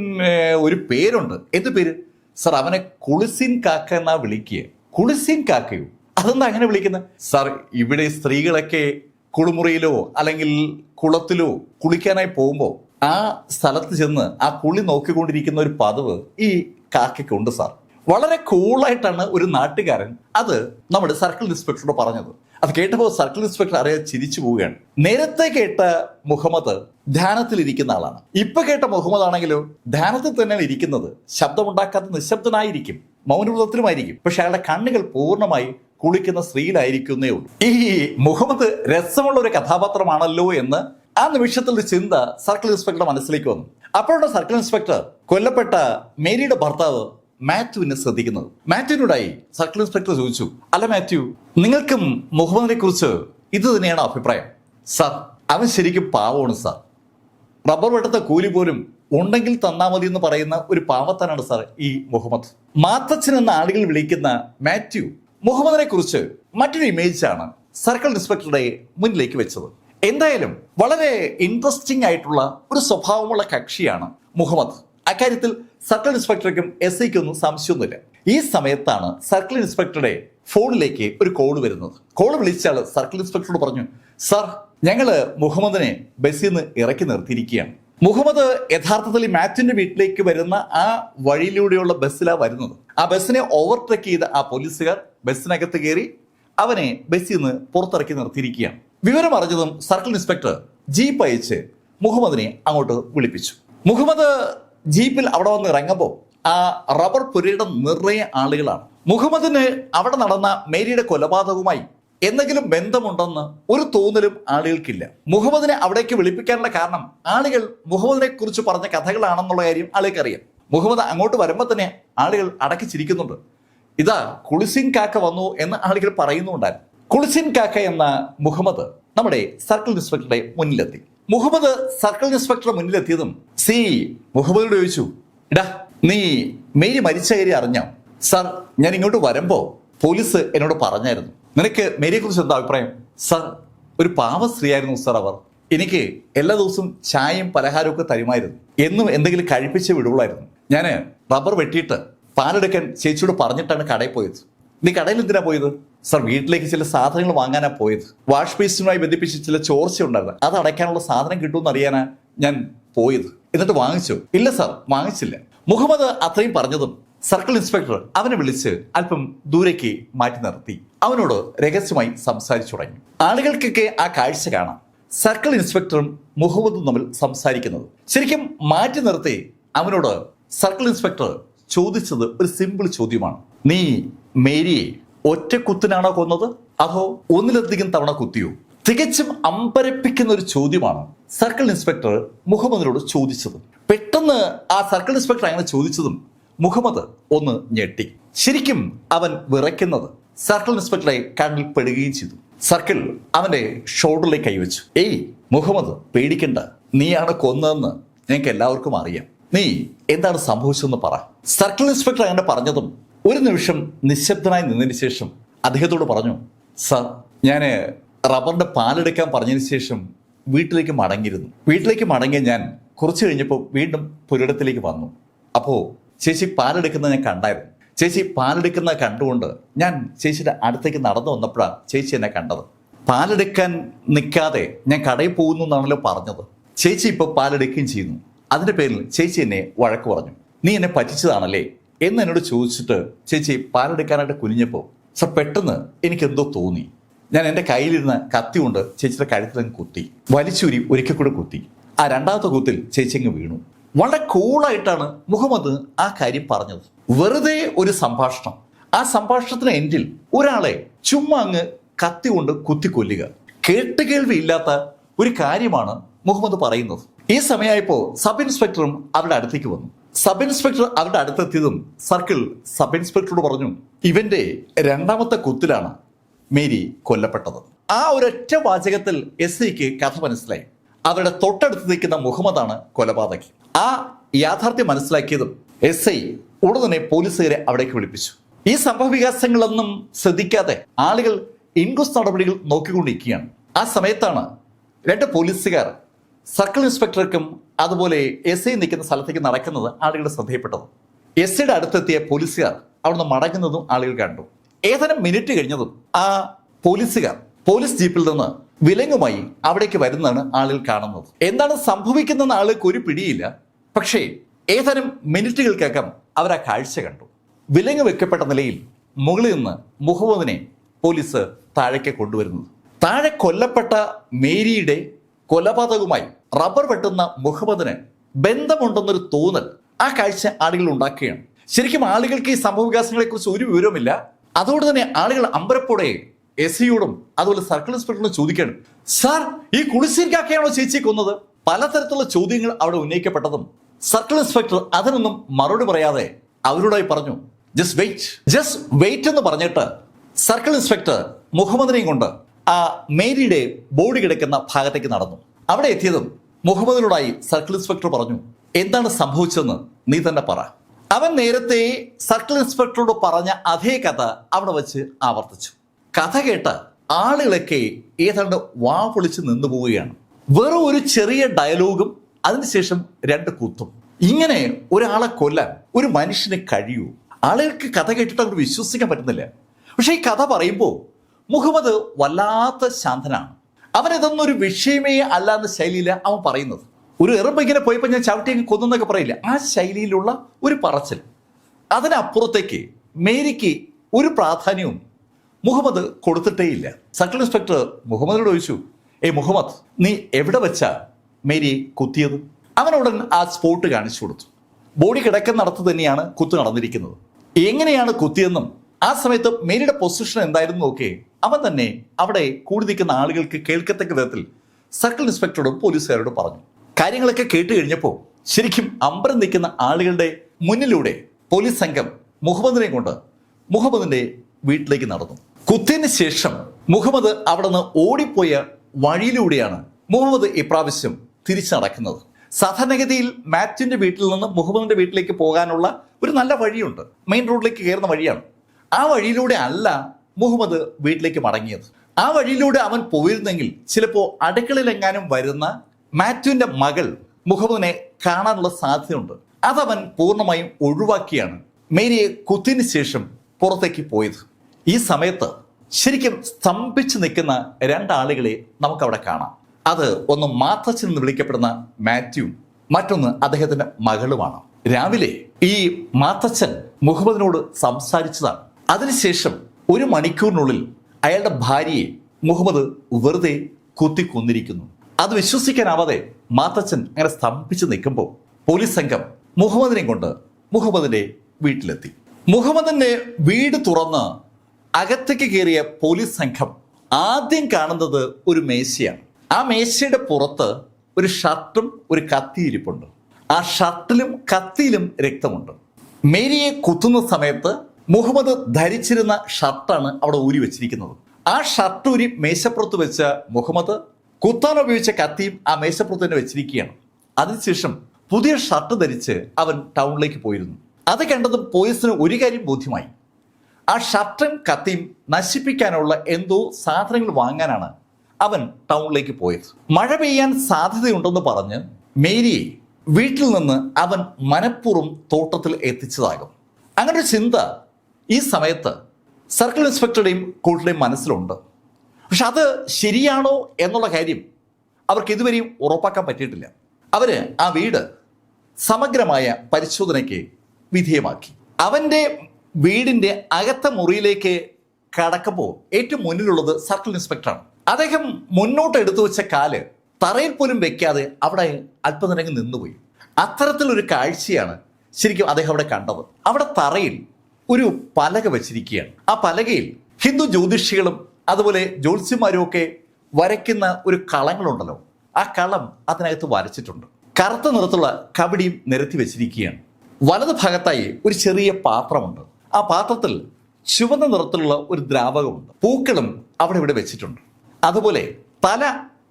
S1: ഒരു പേരുണ്ട്. എന്ത് പേര്? സർ അവനെ കുളിസിൻ കാക്ക എന്നാ വിളിക്കുക കുളിസിൻ കാക്കയോ? അതെന്താ അങ്ങനെ വിളിക്കുന്നത് സർ ഇവിടെ സ്ത്രീകളൊക്കെ കുളിമുറിയിലോ അല്ലെങ്കിൽ കുളത്തിലോ കുളിക്കാനായി പോകുമ്പോൾ ആ സ്ഥലത്ത് ചെന്ന് ആ കുളി നോക്കിക്കൊണ്ടിരിക്കുന്ന ഒരു പതിവ് ഈ കാക്കയ്ക്കുണ്ട് സാർ. വളരെ കൂളായിട്ടാണ് ഒരു നാട്ടുകാരൻ അത് നമ്മുടെ സർക്കിൾ ഇൻസ്പെക്ടറോട് പറഞ്ഞത്. അത് കേട്ടപ്പോൾ സർക്കിൾ ഇൻസ്പെക്ടർ അറിയാൻ ചിരിച്ചു പോവുകയാണ്. നേരത്തെ കേട്ട മുഹമ്മദ് ധ്യാനത്തിൽ ഇരിക്കുന്ന ആളാണ്. ഇപ്പൊ കേട്ട മുഹമ്മദ് ആണെങ്കിലോ ധ്യാനത്തിൽ തന്നെയാണ് ഇരിക്കുന്നത്. ശബ്ദമുണ്ടാക്കാത്ത നിശബ്ദനായിരിക്കും. മൗനവ്രതത്തിലുമായിരിക്കും. പക്ഷെ അയാളുടെ കണ്ണുകൾ പൂർണമായി കുളിക്കുന്ന സ്ത്രീയിലായിരിക്കുന്നേ ഉള്ളൂ. ഈ മുഹമ്മദ് രസമുള്ള ഒരു കഥാപാത്രമാണല്ലോ എന്ന് ആ നിമിഷത്തിൽ ചിന്ത സർക്കിൾ ഇൻസ്പെക്ടറുടെ മനസ്സിലേക്ക് വന്നു. അപ്പോഴാണ് സർക്കിൾ ഇൻസ്പെക്ടർ കൊല്ലപ്പെട്ട മേരിയുടെ ഭർത്താവ് മാത്യുവിനെ ശ്രദ്ധിക്കുന്നത്. മാത്യുവിനോടായി സർക്കിൾ ഇൻസ്പെക്ടർ ചോദിച്ചു അല്ല മാത്യു നിങ്ങൾക്കും മുഹമ്മദിനെ കുറിച്ച് ഇത് തന്നെയാണ് അഭിപ്രായം? സർ അവൻ ശരിക്കും പാവമാണ് സർ. റബ്ബർ വെട്ടത്തെ കൂലി പോലും ഉണ്ടെങ്കിൽ തന്നാ മതി എന്ന് പറയുന്ന ഒരു പാവത്താനാണ് സർ ഈ മുഹമ്മദ്. മാത്തച്ഛൻ എന്ന ആളുകൾ വിളിക്കുന്ന മാത്യു മുഹമ്മദിനെ കുറിച്ച് മറ്റൊരു ഇമേജാണ് സർക്കിൾ ഇൻസ്പെക്ടറുടെ മുന്നിലേക്ക് വെച്ചത്. എന്തായാലും വളരെ ഇൻട്രസ്റ്റിംഗ് ആയിട്ടുള്ള ഒരു സ്വഭാവമുള്ള കക്ഷിയാണ് മുഹമ്മദ്. അക്കാര്യത്തിൽ സർക്കിൾ ഇൻസ്പെക്ടർക്കും എസ് ഐക്കും ഒന്നും സംശയമൊന്നുമില്ല. ഈ സമയത്താണ് സർക്കിൾ ഇൻസ്പെക്ടറുടെ ഫോണിലേക്ക് ഒരു കോൾ വരുന്നത്. കോൾ വിളിച്ചാൽ സർക്കിൾ ഇൻസ്പെക്ടറോട് പറഞ്ഞു സാർ ഞങ്ങൾ മുഹമ്മദിനെ ബസ്സിൽ നിന്ന് ഇറക്കി നിർത്തിയിരിക്കുകയാണ്. മുഹമ്മദ് യഥാർത്ഥത്തിൽ മാത്യുവിന്റെ വീട്ടിലേക്ക് വരുന്ന ആ വഴിയിലൂടെയുള്ള ബസ്സിലാണ് വരുന്നത്. ആ ബസ്സിനെ ഓവർടേക്ക് ചെയ്ത ആ പോലീസുകാർ ബസ്സിനകത്ത് കയറി അവനെ ബസ്സിൽ നിന്ന് പുറത്തിറക്കി നിർത്തിയിരിക്കുകയാണ്. വിവരം അറിഞ്ഞതും സർക്കിൾ ഇൻസ്പെക്ടർ ജീപ്പ് അയച്ച് മുഹമ്മദിനെ അങ്ങോട്ട് വിളിപ്പിച്ചു. മുഹമ്മദ് ജീപ്പിൽ അവിടെ വന്ന് ഇറങ്ങുമ്പോൾ ആ റബ്ബർ പുരയുടെ നിറയെ ആളുകളാണ്. മുഹമ്മദിന് അവിടെ നടന്ന മേരിയുടെ കൊലപാതകവുമായി എന്തെങ്കിലും ബന്ധമുണ്ടെന്ന് ഒരു തോന്നലും ആളുകൾക്കില്ല. മുഹമ്മദിനെ അവിടേക്ക് വിളിപ്പിക്കാനുള്ള കാരണം ആളുകൾ മുഹമ്മദിനെ കുറിച്ച് പറഞ്ഞ കഥകളാണെന്നുള്ള കാര്യം ആളുകൾക്ക് അറിയാം മുഹമ്മദ് അങ്ങോട്ട് വരുമ്പോൾ തന്നെ ആളുകൾ അടക്കിച്ചിരിക്കുന്നുണ്ട് ഇതാ കുളിസിൻ കാക്ക വന്നു എന്ന് ആളുകൾ പറയുന്നുണ്ടായിരുന്നു. കുളിസിൻ കാക്ക എന്ന മുഹമ്മദ് നമ്മുടെ സർക്കിൾ ഇൻസ്പെക്ടറുടെ മുന്നിലെത്തി. മുഹമ്മദ് സർക്കിൾ ഇൻസ്പെക്ടറുടെ മുന്നിലെത്തിയതും സി മുഹമ്മദിനോട് ചോദിച്ചു ഇടാ നീ മേരി മരിച്ച കാര്യം അറിഞ്ഞോ? സാർ ഞാൻ ഇങ്ങോട്ട് വരുമ്പോ പോലീസ് എന്നോട് പറഞ്ഞായിരുന്നു. നിനക്ക് മേരിയെ കുറിച്ച് എന്താ അഭിപ്രായം? സാർ ഒരു പാവ സ്ത്രീയായിരുന്നു സാർ അവർ. എനിക്ക് എല്ലാ ദിവസവും ചായയും പലഹാരവും ഒക്കെ തരുമായിരുന്നു. എന്നും എന്തെങ്കിലും കഴിപ്പിച്ച് വിടുള്ളായിരുന്നു ഞാൻ റബ്ബർ വെട്ടിയിട്ട് പാലെടുക്കാൻ ചേച്ചിയോട് പറഞ്ഞിട്ടാണ് കടയിൽ പോയത്. നീ കടയിൽ എന്തിനാ പോയത്? സർ വീട്ടിലേക്ക് ചില സാധനങ്ങൾ വാങ്ങാനാ പോയത്. വാഷ് ബേസിനുമായി ബന്ധിപ്പിച്ച് ചില ചോർച്ച ഉണ്ടായിരുന്നു. അത് അടയ്ക്കാനുള്ള സാധനം കിട്ടുമെന്ന് അറിയാനാ ഞാൻ പോയത്. എന്നിട്ട് വാങ്ങിച്ചു. ഇല്ല സാർ വാങ്ങിച്ചില്ല. മുഹമ്മദ് അത്രയും പറഞ്ഞതും സർക്കിൾ ഇൻസ്പെക്ടർ അവനെ വിളിച്ച് അല്പം ദൂരേക്ക് മാറ്റി നിർത്തി. അവനോട് രഹസ്യമായി സംസാരിച്ചു തുടങ്ങി. ആളുകൾക്കൊക്കെ ആ കാഴ്ച കാണാം. സർക്കിൾ ഇൻസ്പെക്ടറും മുഹമ്മദും തമ്മിൽ സംസാരിക്കുന്നത്. ശരിക്കും മാറ്റി നിർത്തി അവനോട് സർക്കിൾ ഇൻസ്പെക്ടർ ചോദിച്ചത് ഒരു സിമ്പിൾ ചോദ്യമാണ്. നീ മേരിയെ ഒറ്റ കുത്തിനാണോ കൊന്നത്? അതോ ഒന്നിലധികം തവണ കുത്തിയോ? തികച്ചും അമ്പരപ്പിക്കുന്ന ഒരു ചോദ്യമാണ് സർക്കിൾ ഇൻസ്പെക്ടർ മുഹമ്മദിനോട് ചോദിച്ചത്. പെട്ടെന്ന് ആ സർക്കിൾ ഇൻസ്പെക്ടർ അങ്ങനെ ചോദിച്ചതും മുഹമ്മദ് ഒന്ന് ഞെട്ടി. ശരിക്കും അവൻ വിറയ്ക്കുന്നത് സർക്കിൾ ഇൻസ്പെക്ടറെ കണ്ണിൽ പെടുകയും ചെയ്തു. സർക്കിൾ അവന്റെ ഷോൾഡറിലേക്ക് കൈവച്ചു. ഏയ് മുഹമ്മദ് പേടിക്കണ്ട. നീയാണ് കൊന്നതെന്ന് ഞങ്ങൾക്ക് എല്ലാവർക്കും അറിയാം. നീ എന്താണ് സംഭവിച്ചതെന്ന് പറ. സർക്കിൾ ഇൻസ്പെക്ടർ അങ്ങനെ പറഞ്ഞതും ഒരു നിമിഷം നിശബ്ദനായി നിന്നതിന് ശേഷം അദ്ദേഹത്തോട് പറഞ്ഞു സർ ഞാൻ റബ്ബറിന്റെ പാലെടുക്കാൻ പറഞ്ഞതിന് ശേഷം വീട്ടിലേക്ക് മടങ്ങിയിരുന്നു. വീട്ടിലേക്ക് മടങ്ങിയ ഞാൻ കുറച്ച് കഴിഞ്ഞപ്പോൾ വീണ്ടും പുരയിടത്തിലേക്ക് വന്നു. അപ്പോൾ ചേച്ചി പാലെടുക്കുന്നത് ഞാൻ കണ്ടായിരുന്നു. ചേച്ചി പാലെടുക്കുന്ന കണ്ടുകൊണ്ട് ഞാൻ ചേച്ചിയുടെ അടുത്തേക്ക് നടന്നു വന്നപ്പോഴാണ് ചേച്ചി എന്നെ കണ്ടത്. പാലെടുക്കാൻ നിൽക്കാതെ ഞാൻ കടയിൽ പോകുന്നു എന്നാണല്ലോ പറഞ്ഞത്. ചേച്ചി ഇപ്പോൾ പാലെടുക്കുകയും ചെയ്യുന്നു. അതിന്റെ പേരിൽ ചേച്ചി എന്നെ വഴക്ക് പറഞ്ഞു. നീ എന്നെ പറ്റിച്ചതാണല്ലേ? എന്ന് എന്നോട് ചോദിച്ചിട്ട് ചേച്ചി പാലെടുക്കാനായിട്ട് കുനിഞ്ഞപ്പോൾ സർ പെട്ടെന്ന് എനിക്കെന്തോ തോന്നി. ഞാൻ എന്റെ കയ്യിലിരുന്ന കത്തി കൊണ്ട് ചേച്ചിയുടെ കഴുത്തിലങ്ങ് കുത്തി. വലിച്ചൂരി ഒരിക്കൽ കൂടെ കുത്തി. ആ രണ്ടാമത്തെ കുത്തിൽ ചേച്ചി അങ്ങ് വീണു. വളരെ കൂളായിട്ടാണ് മുഹമ്മദ് ആ കാര്യം പറഞ്ഞത്. വെറുതെ ഒരു സംഭാഷണം. ആ സംഭാഷണത്തിന് എൻഡിൽ ഒരാളെ ചുമ്മാ അങ്ങ് കത്തി കൊണ്ട് കുത്തിക്കൊല്ലുക കേട്ടുകേൾവി ഇല്ലാത്ത ഒരു കാര്യമാണ് മുഹമ്മദ് പറയുന്നത്. ഈ സമയമായപ്പോ സബ് ഇൻസ്പെക്ടറും അവരുടെ അടുത്തേക്ക് വന്നു. സബ് ഇൻസ്പെക്ടർ അവരുടെ അടുത്തെത്തിയതും സർക്കിൾ സബ് ഇൻസ്പെക്ടറോട് പറഞ്ഞു ഇവന്റെ രണ്ടാമത്തെ കുത്തിലാണ് മേരി കൊല്ലപ്പെട്ടത്. ആ ഒരൊറ്റ വാചകത്തിൽ എസ് ഐക്ക് കഥ മനസ്സിലായി. അവരുടെ തൊട്ടടുത്ത് നിൽക്കുന്ന മുഹമ്മദാണ് കൊലപാതകി. ആ യാഥാർത്ഥ്യം മനസ്സിലാക്കിയതും എസ് ഐ ഉടൻ തന്നെ പോലീസുകാരെ അവിടേക്ക് വിളിപ്പിച്ചു. ഈ സംഭവ വികാസങ്ങളൊന്നും ശ്രദ്ധിക്കാതെ ആളുകൾ ഇൻക്വസ്റ്റ് നടപടികൾ നോക്കിക്കൊണ്ടിരിക്കുകയാണ്. ആ സമയത്താണ് രണ്ട് പോലീസുകാർ സർക്കിൾ ഇൻസ്പെക്ടർക്കും അതുപോലെ എസ് ഐ നിൽക്കുന്ന സ്ഥലത്തേക്ക് നടക്കുന്നത് ആളുകളുടെ ശ്രദ്ധയിൽപ്പെട്ടത്. എസ് ഐയുടെ അടുത്തെത്തിയ പോലീസുകാർ അവിടുന്ന് മടങ്ങുന്നതും ആളുകൾ കണ്ടു. ഏതാനും മിനിറ്റ് കഴിഞ്ഞതും ആ പോലീസുകാർ പോലീസ് ജീപ്പിൽ നിന്ന് വിലങ്ങുമായി അവിടേക്ക് വരുന്നതാണ് ആളുകൾ കാണുന്നത്. എന്താണ് സംഭവിക്കുന്നതെന്ന് ആളുകൾക്ക് ഒരു പിടിയില്ല. പക്ഷേ ഏതാനും മിനിറ്റുകൾക്കകം അവർ ആ കാഴ്ച കണ്ടു. വിലങ്ങ് വെക്കപ്പെട്ട നിലയിൽ മുകളിൽ നിന്ന് മുഹമ്മദിനെ പോലീസ് താഴേക്ക് കൊണ്ടുവരുന്നത്. താഴെ കൊല്ലപ്പെട്ട മേരിയുടെ കൊലപാതകവുമായി റബ്ബർ വെട്ടുന്ന മുഹമ്മദിന് ബന്ധമുണ്ടെന്നൊരു തോന്നൽ ആ കാഴ്ച ആളുകൾ ഉണ്ടാക്കുകയാണ്. ശരിക്കും ആളുകൾക്ക് ഈ സംഭവ വികാസങ്ങളെ കുറിച്ച് ഒരു വിവരവുമില്ല. അതുകൊണ്ട് തന്നെ ആളുകൾ അമ്പരപ്പോടെ എസ് സിയോടും അതുപോലെ സർക്കിൾ ഇൻസ്പെക്ടറിനും ചോദിക്കണം സാർ ഈ കുളിശ്ശേരിക്കാക്കെയാണോ ചേച്ചി കൊന്നത്? പലതരത്തിലുള്ള ചോദ്യങ്ങൾ അവിടെ ഉന്നയിക്കപ്പെട്ടതും സർക്കിൾ ഇൻസ്പെക്ടർ അതിനൊന്നും മറുപടി പറയാതെ അവരോടായി പറഞ്ഞു ജസ്റ്റ് വെയിറ്റ് ജസ്റ്റ് വെയിറ്റ് എന്ന് പറഞ്ഞിട്ട് സർക്കിൾ ഇൻസ്പെക്ടർ മുഹമ്മദിനെയും കൊണ്ട് ആ മേരിയുടെ ബോഡി കിടക്കുന്ന ഭാഗത്തേക്ക് നടന്നു. അവിടെ എത്തിയതും മുഹമ്മദിനോടായി സർക്കിൾ ഇൻസ്പെക്ടർ പറഞ്ഞു എന്താണ് സംഭവിച്ചതെന്ന് നീ തന്നെ പറ. അവൻ നേരത്തെ സർക്കിൾ ഇൻസ്പെക്ടറോട് പറഞ്ഞ അതേ കഥ അവിടെ വെച്ച് ആവർത്തിച്ചു. കഥ കേട്ട് ആളുകളൊക്കെ ഏതാണ്ട് വാ പൊളിച്ച് നിന്നു പോവുകയാണ്. വെറും ഒരു ചെറിയ ഡയലോഗും അതിനുശേഷം രണ്ട് കുത്തും. ഇങ്ങനെ ഒരാളെ കൊല്ലാൻ ഒരു മനുഷ്യനെ കഴിയൂ. ആളുകൾക്ക് കഥ കേട്ടിട്ട് അങ്ങോട്ട് വിശ്വസിക്കാൻ പറ്റുന്നില്ല. പക്ഷെ ഈ കഥ പറയുമ്പോൾ മുഹമ്മദ് വല്ലാത്ത ശാന്തനാണ്. അവനതൊന്നും ഒരു വിഷയമേ അല്ല എന്ന അവൻ പറയുന്നത്. ഒരു എറുമ്പ് ഇങ്ങനെ പോയപ്പോൾ ഞാൻ ചവിട്ടി കൊന്നൊക്കെ പറയില്ല? ആ ശൈലിയിലുള്ള ഒരു പറച്ചിൽ. അതിനപ്പുറത്തേക്ക് മേരിക്ക് ഒരു പ്രാധാന്യവും മുഹമ്മദ് കൊടുത്തിട്ടേയില്ല. സർക്കിൾ ഇൻസ്പെക്ടർ മുഹമ്മദിനോട് ചോദിച്ചു ഏ മുഹമ്മദ് നീ എവിടെ വെച്ചാ മേരിയെ കുത്തിയത്. അവനുടൻ ആ സ്പോട്ട് കാണിച്ചു കൊടുത്തു. ബോഡി കിടക്കുന്നിടത്ത് തന്നെയാണ് കുത്ത് നടന്നിരിക്കുന്നത്. എങ്ങനെയാണ് കുത്തിയെന്നും ആ സമയത്ത് മേരിയുടെ പൊസിഷൻ എന്തായിരുന്നു ഒക്കെ അവൻ തന്നെ അവിടെ കൂടി നിൽക്കുന്ന ആളുകൾക്ക് കേൾക്കത്തക്ക വിധത്തിൽ സർക്കിൾ ഇൻസ്പെക്ടറോടും പോലീസുകാരോടും പറഞ്ഞു. കാര്യങ്ങളൊക്കെ കേട്ട് കഴിഞ്ഞപ്പോൾ ശരിക്കും അമ്പരം നിൽക്കുന്ന ആളുകളുടെ മുന്നിലൂടെ പോലീസ് സംഘം മുഹമ്മദിനെ കൊണ്ട് മുഹമ്മദിന്റെ വീട്ടിലേക്ക് നടന്നു. കുത്തിന് ശേഷം മുഹമ്മദ് അവിടെ നിന്ന് ഓടിപ്പോയ വഴിയിലൂടെയാണ് മുഹമ്മദ് ഇപ്രാവശ്യം തിരിച്ചു നടക്കുന്നത് സാധാരണഗതിയിൽ മാത്യുവിന്റെ വീട്ടിൽ നിന്ന് മുഹമ്മദിന്റെ വീട്ടിലേക്ക് പോകാനുള്ള ഒരു നല്ല വഴിയുണ്ട്. മെയിൻ റോഡിലേക്ക് കയറുന്ന വഴിയാണ്. ആ വഴിയിലൂടെ അല്ല മുഹമ്മദ് വീട്ടിലേക്ക് മടങ്ങിയത്. ആ വഴിയിലൂടെ അവൻ പോയിരുന്നെങ്കിൽ ചിലപ്പോൾ അടുക്കളയിലെങ്ങാനും വരുന്ന മാത്യുവിന്റെ മകൾ മുഹമ്മദിനെ കാണാനുള്ള സാധ്യതയുണ്ട്. അതവൻ പൂർണമായും ഒഴിവാക്കിയാണ് മേരിയെ കുത്തിന് ശേഷം പുറത്തേക്ക് പോയത്. ഈ സമയത്ത് ശരിക്കും സ്തംഭിച്ചു നിൽക്കുന്ന രണ്ടാളുകളെ നമുക്കവിടെ കാണാം. അത് ഒന്ന് മാത്തച്ഛൻ എന്ന് വിളിക്കപ്പെടുന്ന മാത്യു മറ്റൊന്ന് അദ്ദേഹത്തിന്റെ മകളുമാണ്. രാവിലെ ഈ മാത്തച്ഛൻ മുഹമ്മദിനോട് സംസാരിച്ചതാണ്. അതിനുശേഷം ഒരു മണിക്കൂറിനുള്ളിൽ അയാളുടെ ഭാര്യയെ മുഹമ്മദ് വെറുതെ കുത്തിക്കൊന്നിരിക്കുന്നു. അത് വിശ്വസിക്കാനാവാതെ മാത്തച്ഛൻ അങ്ങനെ സ്തംഭിച്ച് നിൽക്കുമ്പോൾ പോലീസ് സംഘം മുഹമ്മദിനെ കൊണ്ട് മുഹമ്മദിന്റെ വീട്ടിലെത്തി. മുഹമ്മദിന്റെ വീട് തുറന്ന് അകത്തേക്ക് കയറിയ പോലീസ് സംഘം ആദ്യം കാണുന്നത് ഒരു മേശയാണ്. ആ മേശയുടെ പുറത്ത് ഒരു ഷർട്ടും ഒരു കത്തിയിരിപ്പുണ്ട്. ആ ഷർട്ടിലും കത്തിയിലും രക്തമുണ്ട്. മേരിയെ കുത്തുന്ന സമയത്ത് മുഹമ്മദ് ധരിച്ചിരുന്ന ഷർട്ടാണ് അവിടെ ഊരി വെച്ചിരിക്കുന്നത്. ആ ഷർട്ട് ഊരി മേശപ്പുറത്ത് വെച്ച മുഹമ്മദ് കുത്താൻ ഉപയോഗിച്ച കത്തിയും ആ മേശപ്പുറത്ത് തന്നെ വെച്ചിരിക്കുകയാണ്. അതിനുശേഷം പുതിയ ഷർട്ട് ധരിച്ച് അവൻ ടൗണിലേക്ക് പോയിരുന്നു. അത് കണ്ടതും പോലീസിന് ഒരു കാര്യം ബോധ്യമായി. ആ ഷർട്ടും കത്തിയും നശിപ്പിക്കാനുള്ള എന്തോ സാധനങ്ങൾ വാങ്ങാനാണ് അവൻ ടൗണിലേക്ക് പോയത്. മഴ പെയ്യാൻ സാധ്യതയുണ്ടെന്ന് പറഞ്ഞ് മേരിയെ വീട്ടിൽ നിന്ന് അവൻ മനഃപൂർവം തോട്ടത്തിൽ എത്തിച്ചതാകും. അങ്ങനെ ഒരു ചിന്ത ഈ സമയത്ത് സർക്കിൾ ഇൻസ്പെക്ടറുടെയും കൂട്ടിലെയും മനസ്സിലുണ്ട്. പക്ഷെ അത് ശരിയാണോ എന്നുള്ള കാര്യം അവർക്ക് ഇതുവരെയും ഉറപ്പാക്കാൻ പറ്റിയിട്ടില്ല. അവർ ആ വീട് സമഗ്രമായ പരിശോധനയ്ക്ക് വിധേയമാക്കി. അവന്റെ വീടിന്റെ അകത്ത മുറിയിലേക്ക് കടക്കുമ്പോൾ ഏറ്റവും മുന്നിലുള്ളത് സർക്കിൾ ഇൻസ്പെക്ടറാണ്. അദ്ദേഹം മുന്നോട്ട് എടുത്തു വെച്ച കാൽ തറയിൽ പോലും വെക്കാതെ അവിടെ അല്പനേരം നിന്നുപോയി. അത്തരത്തിലൊരു കാഴ്ചയാണ് ശരിക്കും അദ്ദേഹം അവിടെ കണ്ടത്. അവിടെ തറയിൽ ഒരു പലക വെച്ചിരിക്കുകയാണ്. ആ പലകയിൽ ഹിന്ദു ജ്യോതിഷികളും അതുപോലെ ജ്യോത്സ്യന്മാരും ഒക്കെ വരയ്ക്കുന്ന ഒരു കളങ്ങളുണ്ടല്ലോ. ആ കളം അതിനകത്ത് വരച്ചിട്ടുണ്ട്. കറുത്ത നിറത്തുള്ള കബഡിയും നിരത്തി വെച്ചിരിക്കുകയാണ്. വലത് ഭാഗത്തായി ഒരു ചെറിയ പാത്രമുണ്ട്. ആ പാത്രത്തിൽ ചുവന്ന നിറത്തിലുള്ള ഒരു ദ്രാവകമുണ്ട്. പൂക്കളും അവിടെ ഇവിടെ വെച്ചിട്ടുണ്ട്. അതുപോലെ തല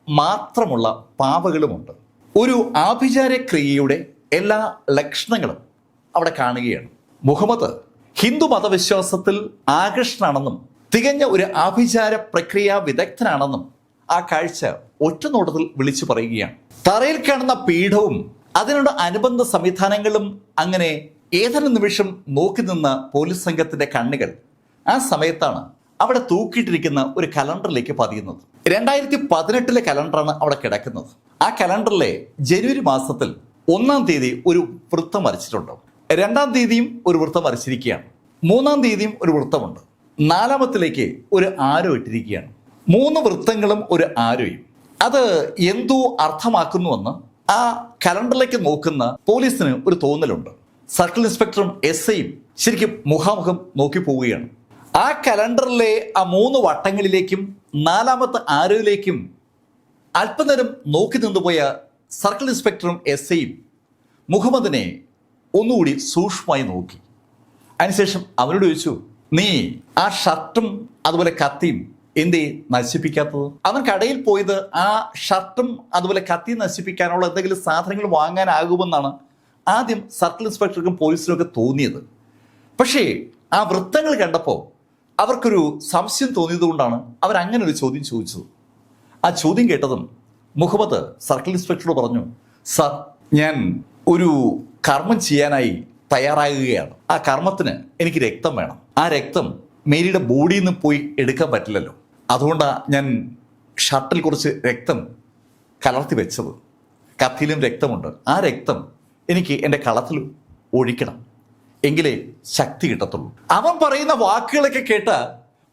S1: മാത്രമുള്ള പാവകളുമുണ്ട്. ഒരു ആഭിചാര ക്രിയയുടെ എല്ലാ ലക്ഷണങ്ങളും അവിടെ കാണുകയാണ്. മുഹമ്മദ് ഹിന്ദു മതവിശ്വാസത്തിൽ ആകൃഷ്ടനാണെന്നും തികഞ്ഞ ഒരു ആഭിചാര പ്രക്രിയ വിദഗ്ധനാണെന്നും ആ കാഴ്ച ഒറ്റനോട്ടത്തിൽ വിളിച്ചു പറയുകയാണ്. തറയിൽ കാണുന്ന പീഠവും അതിനോട് അനുബന്ധ സംവിധാനങ്ങളും അങ്ങനെ ഏതൊരു നിമിഷം നോക്കി നിന്ന പോലീസ് സംഘത്തിന്റെ കണ്ണുകൾ ആ സമയത്താണ് അവിടെ തൂക്കിയിട്ടിരിക്കുന്ന ഒരു കലണ്ടറിലേക്ക് പതിയുന്നത്. രണ്ടായിരത്തി പതിനെട്ടിലെ കലണ്ടറാണ് അവിടെ കിടക്കുന്നത്. ആ കലണ്ടറിലെ ജനുവരി മാസത്തിൽ ഒന്നാം തീയതി ഒരു വൃത്തം വരച്ചിട്ടുണ്ട്. രണ്ടാം തീയതിയും ഒരു വൃത്തം വരച്ചിരിക്കുകയാണ്. മൂന്നാം തീയതിയും ഒരു വൃത്തമുണ്ട്. നാലാമത്തിലേക്ക് ഒരു ആരോ ഇട്ടിരിക്കുകയാണ്. മൂന്ന് വൃത്തങ്ങളും ഒരു ആരോയും. അത് എന്തോ അർത്ഥമാക്കുന്നുവെന്ന് ആ കലണ്ടറിലേക്ക് നോക്കുന്ന പോലീസിന് ഒരു തോന്നലുണ്ട്. സർക്കിൾ ഇൻസ്പെക്ടറും എസ് ഐയും ശരിക്കും മുഖാമുഖം നോക്കി പോവുകയാണ്. ആ കലണ്ടറിലെ ആ മൂന്ന് വട്ടങ്ങളിലേക്കും നാലാമത്തെ ആരോയിലേക്കും അല്പനേരം നോക്കി നിന്നുപോയ സർക്കിൾ ഇൻസ്പെക്ടറും എസ് ഐയും മുഹമ്മദിനെ ഒന്നുകൂടി സൂക്ഷ്മമായി നോക്കി. അതിനുശേഷം അവനോട് ചോദിച്ചു നീ ആ ഷർട്ടും അതുപോലെ കത്തിയും എന്തേ നശിപ്പിക്കാത്തത്? അവൻ കടയിൽ പോയത് ആ ഷർട്ടും അതുപോലെ കത്തിയും നശിപ്പിക്കാനുള്ള എന്തെങ്കിലും സാധനങ്ങൾ വാങ്ങാനാകുമെന്നാണ് ആദ്യം സർക്കിൾ ഇൻസ്പെക്ടർക്കും പോലീസിനും ഒക്കെ തോന്നിയത്. പക്ഷേ ആ വൃത്തങ്ങൾ കണ്ടപ്പോൾ അവർക്കൊരു സംശയം തോന്നിയതുകൊണ്ടാണ് അവർ അങ്ങനെ ഒരു ചോദ്യം ചോദിച്ചത്. ആ ചോദ്യം കേട്ടതും മുഹമ്മദ് സർക്കിൾ ഇൻസ്പെക്ടറോട് പറഞ്ഞു സർ ഞാൻ ഒരു കർമ്മം ചെയ്യാനായി തയ്യാറാകുകയാണ്. ആ കർമ്മത്തിന് എനിക്ക് രക്തം വേണം. ആ രക്തം മേരിയുടെ ബോഡിയിൽ നിന്ന് പോയി എടുക്കാൻ പറ്റില്ലല്ലോ. അതുകൊണ്ടാണ് ഞാൻ ഷർട്ടിൽ കുറച്ച് രക്തം കലർത്തി വെച്ചത്. കത്തിയിലും രക്തമുണ്ട്. ആ രക്തം എനിക്ക് എന്റെ കളത്തിൽ ഒഴിക്കണം. എങ്കിലേ ശക്തി കിട്ടത്തുള്ളൂ. അവൻ പറയുന്ന വാക്കുകളൊക്കെ കേട്ട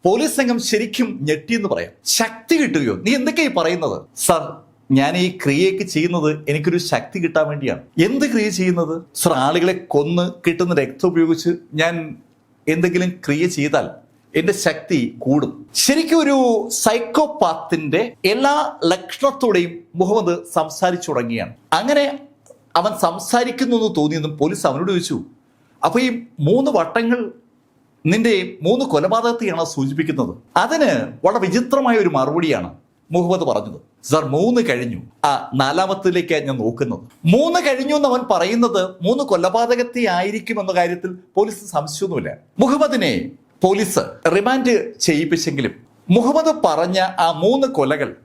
S1: പോലീസ് സംഘം ശരിക്കും ഞെട്ടിയെന്ന് പറയാം. ശക്തി കിട്ടുകയോ? നീ എന്തൊക്കെയായി പറയുന്നത്? സർ ഞാൻ ഈ ക്രിയയൊക്കെ ചെയ്യുന്നത് എനിക്കൊരു ശക്തി കിട്ടാൻ വേണ്ടിയാണ്. എന്ത് ക്രിയ ചെയ്യുന്നത്? സർ ആളുകളെ കൊന്ന് കിട്ടുന്ന രക്തം ഉപയോഗിച്ച് ഞാൻ എന്തെങ്കിലും ക്രിയ ചെയ്താൽ എന്റെ ശക്തി കൂടും. ശരിക്കും ഒരു സൈക്കോപാത്തിന്റെ എല്ലാ ലക്ഷണത്തോടെയും മുഹമ്മദ് സംസാരിച്ചു തുടങ്ങിയാണ് അങ്ങനെ അവൻ സംസാരിക്കുന്നു എന്ന് തോന്നിയെന്നും പോലീസ് അവനോട് ചോദിച്ചു അപ്പൊ ഈ മൂന്ന് വട്ടങ്ങൾ നിന്റെ മൂന്ന് കൊലപാതകത്തെയാണ് സൂചിപ്പിക്കുന്നത്. അതിന് വളരെ വിചിത്രമായ ഒരു മറുപടിയാണ് മുഹമ്മദ് പറഞ്ഞത്. സർ മൂന്ന് കഴിഞ്ഞു. ആ നാലാമത്തിലേക്ക് ഞാൻ നോക്കുന്നത്. മൂന്ന് കഴിഞ്ഞു എന്ന് അവൻ പറയുന്നത് മൂന്ന് കൊലപാതകത്തെ ആയിരിക്കും എന്ന കാര്യത്തിൽ പോലീസ് സംശയമൊന്നുമില്ല. മുഹമ്മദിനെ പോലീസ് റിമാൻഡ് ചെയ്യിപ്പിച്ചെങ്കിലും മുഹമ്മദ് പറഞ്ഞ ആ മൂന്ന് കൊലകൾ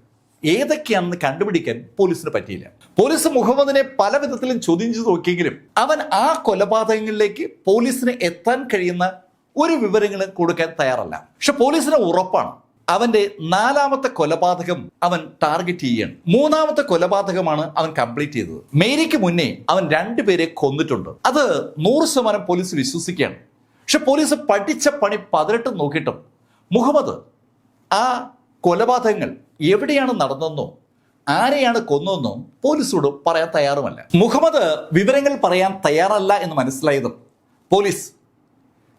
S1: ഏതൊക്കെയാണെന്ന് കണ്ടുപിടിക്കാൻ പോലീസിന് പറ്റിയില്ല. പോലീസ് മുഹമ്മദിനെ പല വിധത്തിലും ചോദ്യം ചെയ്ത് നോക്കിയെങ്കിലും അവൻ ആ കൊലപാതകങ്ങളിലേക്ക് പോലീസിന് എത്താൻ കഴിയുന്ന ഒരു വിവരങ്ങളും കൊടുക്കാൻ തയ്യാറല്ല. പക്ഷെ പോലീസിന് ഉറപ്പാണ് അവന്റെ നാലാമത്തെ കൊലപാതകം അവൻ ടാർഗറ്റ് ചെയ്യാണ് മൂന്നാമത്തെ കൊലപാതകമാണ് അവൻ കംപ്ലീറ്റ് ചെയ്തത്. മേരിക്ക് മുന്നേ അവൻ രണ്ടുപേരെ കൊന്നിട്ടുണ്ട്. അത് നൂറ് ശതമാനം പോലീസ് വിശ്വസിക്കുകയാണ്. പക്ഷെ പോലീസ് പഠിച്ച പണി പതിനെട്ട് നോക്കിയിട്ടും മുഹമ്മദ് ആ കൊലപാതകങ്ങൾ എവിടെയാണ് നടന്നെന്നോ ആരെയാണ് കൊന്നതെന്നോ പോലീസോട് പറയാൻ തയ്യാറുമല്ല. മുഹമ്മദ് വിവരങ്ങൾ പറയാൻ തയ്യാറല്ല എന്ന് മനസ്സിലായതും പോലീസ്